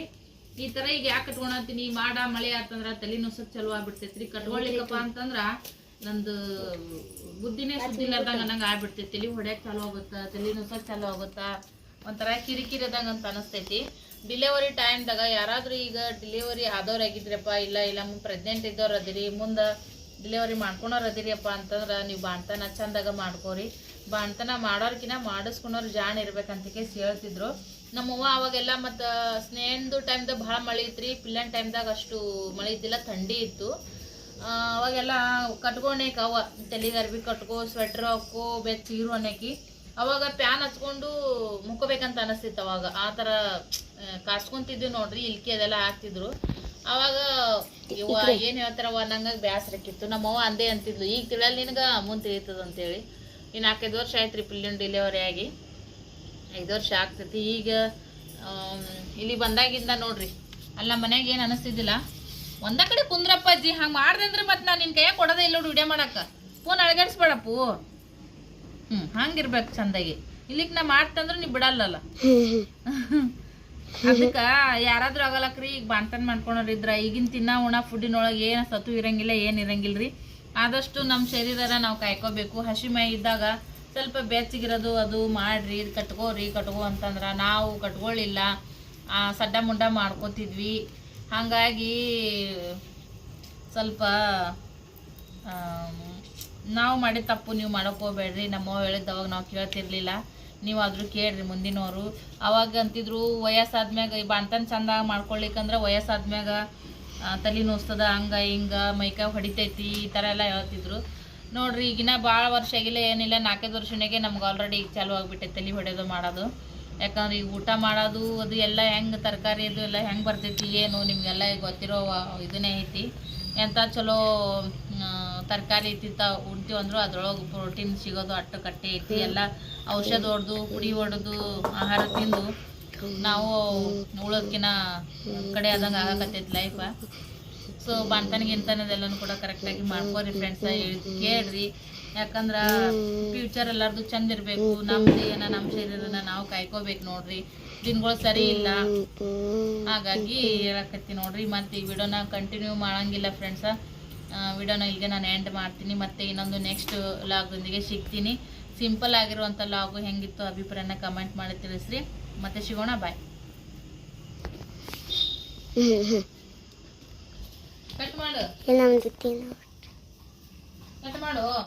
ಈ ತರ ಈಗ ಯಾಕೆ ಕಟ್ಕೊಂಡಿ ಮಾಡ ಮಳೆ ಆತಂದ್ರ ತಲೆ ಸ್ವಲ್ಪ ಚಲೋ ಆಗ್ಬಿಡ್ತೈತ್ರಿ. ಕಟ್ಕೊಳ್ಲಿಕ್ಕಪ್ಪ ಅಂತಂದ್ರ ನಂದು ಬುದ್ಧಿನೇ ಸುದ್ದಿ ಇಲ್ಲದಂಗ ನಂಗೆ ಆಗ್ಬಿಡ್ತೈತಿ. ತಲೆ ಹೊಡ್ಯಾಕ್ ಚಾಲು ಆಗುತ್ತಾ? ತಲೆ ಸ್ವಲ್ಪ ಚಾಲು ಆಗುತ್ತಾ? ಒಂಥರ ಕಿರಿಕಿರಿ ಅದಂಗ ಅಂತ ಅನಿಸ್ತೈತಿ. ಡಿಲೆವರಿ ಟೈಮ್ದಾಗ ಯಾರಾದ್ರೂ ಈಗ ಡಿಲೆವರಿ ಆದವ್ರು ಆಗಿದ್ರಪ್ಪ ಇಲ್ಲ ಇಲ್ಲ ಪ್ರೆಗ್ನೆಂಟ್ ಇದ್ದವ್ರು ಅದಿರಿ ಮುಂದೆ ಡಿಲಿವರಿ ಮಾಡ್ಕೊಳೋರು ಅದಿರಿಯಪ್ಪ ಅಂತಂದ್ರೆ ನೀವು ಬಾಣ್ತನ ಚಂದಾಗ ಮಾಡ್ಕೋರಿ. ಬಾಣ್ತನ ಮಾಡೋರ್ಕಿನ ಮಾಡಿಸ್ಕೊಳೋರು ಜಾಣ ಇರ್ಬೇಕಂತ ಕೇಸ್ ಹೇಳ್ತಿದ್ರು. ನಮ್ಮವ್ವ ಅವಾಗೆಲ್ಲ ಮತ್ತು ಸ್ನೇಹಂದು ಟೈಮ್ದಾಗ ಭಾಳ ಮಳೆ ಇತ್ತು ರೀ ಪಿಲ್ಲನ್ ಟೈಮ್ದಾಗ ಅಷ್ಟು ಮಳೆ ಇದ್ದಿಲ್ಲ ಥಂಡಿ ಇತ್ತು. ಅವಾಗೆಲ್ಲ ಕಟ್ಕೊಂಡೇಕ ಅವ ತಲೆಗೆ ಅರ್ಬಿ ಕಟ್ಕೋ ಸ್ವೆಟ್ರ್ ಹಾಕೋ ಬೇ ಸೀರು ಅನ್ನಕಿ ಅವಾಗ ಪ್ಯಾನ್ ಹಚ್ಕೊಂಡು ಮುಕ್ಕೋಬೇಕಂತ ಅನಿಸ್ತಿತ್ತು ಅವಾಗ. ಆ ಥರ ಕಾಸ್ಕೊಂತಿದ್ವಿ ನೋಡ್ರಿ ಇಲ್ಕಿ ಅದೆಲ್ಲ ಹಾಕ್ತಿದ್ರು. ಅವಾಗ ಇವ ಏನ್ ಹೇಳ್ತಾರವ್ವ ನಂಗ ಬ್ಯಾಸರಕ್ಕಿತ್ತು ನಮ್ಮವ್ವ ಅಂದೇ ಅಂತಿದ್ಲು. ಈಗ ತಿಳಿಯಲ್ಲ ನಿನಗ ಮುಂದೆ ತಿಳಿತದ ಅಂತೇಳಿ ಇನ್ನು ನಾಲ್ಕೈದು ವರ್ಷ ಆಯ್ತು ರೀ ಡೆಲಿವರಿ ಆಗಿ. ಐದು ವರ್ಷ ಆಗ್ತೈತಿ. ಈಗ ಇಲ್ಲಿ ಬಂದಾಗಿಂದ ನೋಡ್ರಿ ಅಲ್ಲ ನಮ್ಮ ಮನ್ಯಾಗ ಏನು ಅನಿಸ್ತಿದ್ದಿಲ್ಲ. ಒಂದ ಕಡೆ ಕುಂದ್ರಪ್ಪ ಅಜ್ಜಿ ಹಂಗೆ ಮಾಡ್ದೆ ಅಂದ್ರೆ ಮತ್ತೆ ನಾನು ನಿನ್ನ ಕೈಯಾಗ ಕೊಡೋದೇ ಇಲ್ಲ ವಿಡಿಯೋ ಮಾಡಕ್ಕ. ಫೋನ್ ಅಳಗಾಡಿಸ್ಬೇಡಪ್ಪು. ಹ್ಞೂ ಹಂಗಿರ್ಬೇಕು ಚಂದಾಗಿ. ಇಲ್ಲಿಗೆ ನಾ ಮಾಡ್ತಂದ್ರೆ ನೀವು ಬಿಡಲ್ಲಲ್ಲ. [LAUGHS] ಅದಕ್ಕ ಯಾರಾದ್ರೂ ಆಗಲ್ಲಕ್ರಿ ಈಗ ಬಾಣ್ತನ ಮಾಡ್ಕೊಳೋರ್ ಇದ್ರ ಈಗಿನ ತಿನ್ನ ಉಣ ಫುಡ್ಡಿನೊಳಗೆ ಏನು ಸತ್ತು ಇರಂಗಿಲ್ಲ ಏನು ಇರಂಗಿಲ್ಲ ರೀ ಆದಷ್ಟು ನಮ್ಮ ಶರೀರನ ನಾವು ಕಾಯ್ಕೋಬೇಕು. ಹಸಿ ಮೈ ಇದ್ದಾಗ ಸ್ವಲ್ಪ ಬೆಚ್ಚಗಿರೋದು ಅದು ಮಾಡ್ರಿ, ಇದು ಕಟ್ಕೋರಿ, ಕಟ್ಕೋ ಅಂತಂದ್ರೆ ನಾವು ಕಟ್ಕೊಳ್ಳಿಲ್ಲ ಸಡ್ಡ ಮುಂಡ ಮಾಡ್ಕೋತಿದ್ವಿ. ಹಾಗಾಗಿ ಸ್ವಲ್ಪ ನಾವು ಮಾಡಿದ ತಪ್ಪು ನೀವು ಮಾಡೋಕೋಬೇಡ್ರಿ ಹೋಗ್ಬೇಡ್ರಿ. ನಮ್ಮವ್ವ ಹೇಳಿದ್ದವಾಗ ನಾವು ಕೇಳ್ತಿರ್ಲಿಲ್ಲ. ನೀವು ಆದರೂ ಕೇಳ್ರಿ ಮುಂದಿನವರು. ಅವಾಗ ಅಂತಿದ್ರು, ವಯಸ್ಸಾದ್ಮ್ಯಾಗ ಈ ಬಾಣ್ತನ ಚಂದ ಮಾಡ್ಕೊಳ್ಲಿಕ್ಕಂದ್ರೆ ವಯಸ್ಸಾದ್ಮ್ಯಾಗ ತಲೆ ನೋಸ್ತದ, ಹಂಗ ಹಿಂಗ ಮೈಕಾಗ ಹೊಡಿತೈತಿ, ಈ ಥರ ಎಲ್ಲ ಹೇಳ್ತಿದ್ರು. ನೋಡ್ರಿ, ಈಗಿನ ಭಾಳ ವರ್ಷ ಆಗಿಲ್ಲ, ಏನಿಲ್ಲ, ನಾಲ್ಕೈದು ವರ್ಷನಾಗೆ ನಮ್ಗೆ ಆಲ್ರೆಡಿ ಈಗ ಚಾಲು ಆಗ್ಬಿಟ್ಟೈತೆ ತಲೆ ಹೊಡೆಯೋದು ಮಾಡೋದು. ಯಾಕಂದ್ರೆ ಈಗ ಊಟ ಮಾಡೋದು, ಅದು ಎಲ್ಲ ಹೆಂಗೆ ತರಕಾರಿ ಅದು ಎಲ್ಲ ಹೆಂಗೆ ಬರ್ತೈತಿ, ಏನು ನಿಮಗೆಲ್ಲ ಈಗ ಗೊತ್ತಿರೋ ಇದನ್ನೇ ಐತಿ. ಎಂಥ ಚಲೋ ತರಕಾರಿ ತಿಂತ ಉಣ್ತೀವಿ ಅಂದ್ರೆ ಅದ್ರೊಳಗೆ ಪ್ರೋಟೀನ್ ಸಿಗೋದು, ಅಟ್ಟು ಕಟ್ಟೆ ಐತಿ, ಎಲ್ಲ ಔಷಧ ಹೊಡೆದು, ಪುಡಿ ಹೊಡೆದು, ಆಹಾರ ತಿಂದು, ನಾವು ಉಳೋದಕ್ಕಿನ್ನ ಕಡೆ ಆದಂಗೆ ಆಗಕತ್ತೈತಿ ಲೈಫ ಸೊ ಬಾಣ್ತನಗಿಂತನದೆಲ್ಲನೂ ಕೂಡ ಕರೆಕ್ಟಾಗಿ ಮಾಡ್ಕೋರಿ ಫ್ರೆಂಡ್ಸ ಕೇಳ್ರಿ. ಯಾಕಂದ್ರ ಫ್ಯೂಚರ್ ಎಲ್ಲಾರ್ದು ಚಂದ ಇರಬೇಕು. ನಮ್ದು ಏನ ನಮ್ಮ ಶರೀರನ ನಾವು ಕಾಯ್ಕೋಬೇಕು ನೋಡ್ರಿ. ದಿನಗಳು ಸರಿ ಇಲ್ಲ. ಹಾಗಾಗಿ ಹೇಳಕತ್ತಿ ನೋಡ್ರಿ. ಮತ್ತೆ ಈ ವಿಡಿಯೋನ ಕಂಟಿನ್ಯೂ ಮಾಡಂಗಿಲ್ಲ ಫ್ರೆಂಡ್ಸ ವಿಡಿಯೋನ ಇಲ್ಲಿಗೆ ನಾನು ಎಂಡ್ ಮಾಡ್ತೀನಿ. ಮತ್ತೆ ಇನ್ನೊಂದು ನೆಕ್ಸ್ಟ್ ಲಾಗ್ದೊಂದಿಗೆ ಸಿಗ್ತೀನಿ. ಸಿಂಪಲ್ ಆಗಿರುವಂಥ ಲಾಗು ಹೆಂಗಿತ್ತು ಅಭಿಪ್ರಾಯನ ಕಮೆಂಟ್ ಮಾಡಿ ತಿಳಿಸ್ರಿ. ಮತ್ತೆ ಸಿಗೋಣ ಬಾಯ್ [LAUGHS] ಕಟ್ ಮಾಡು. ಒಂದು ಕಟ್ ಮಾಡು.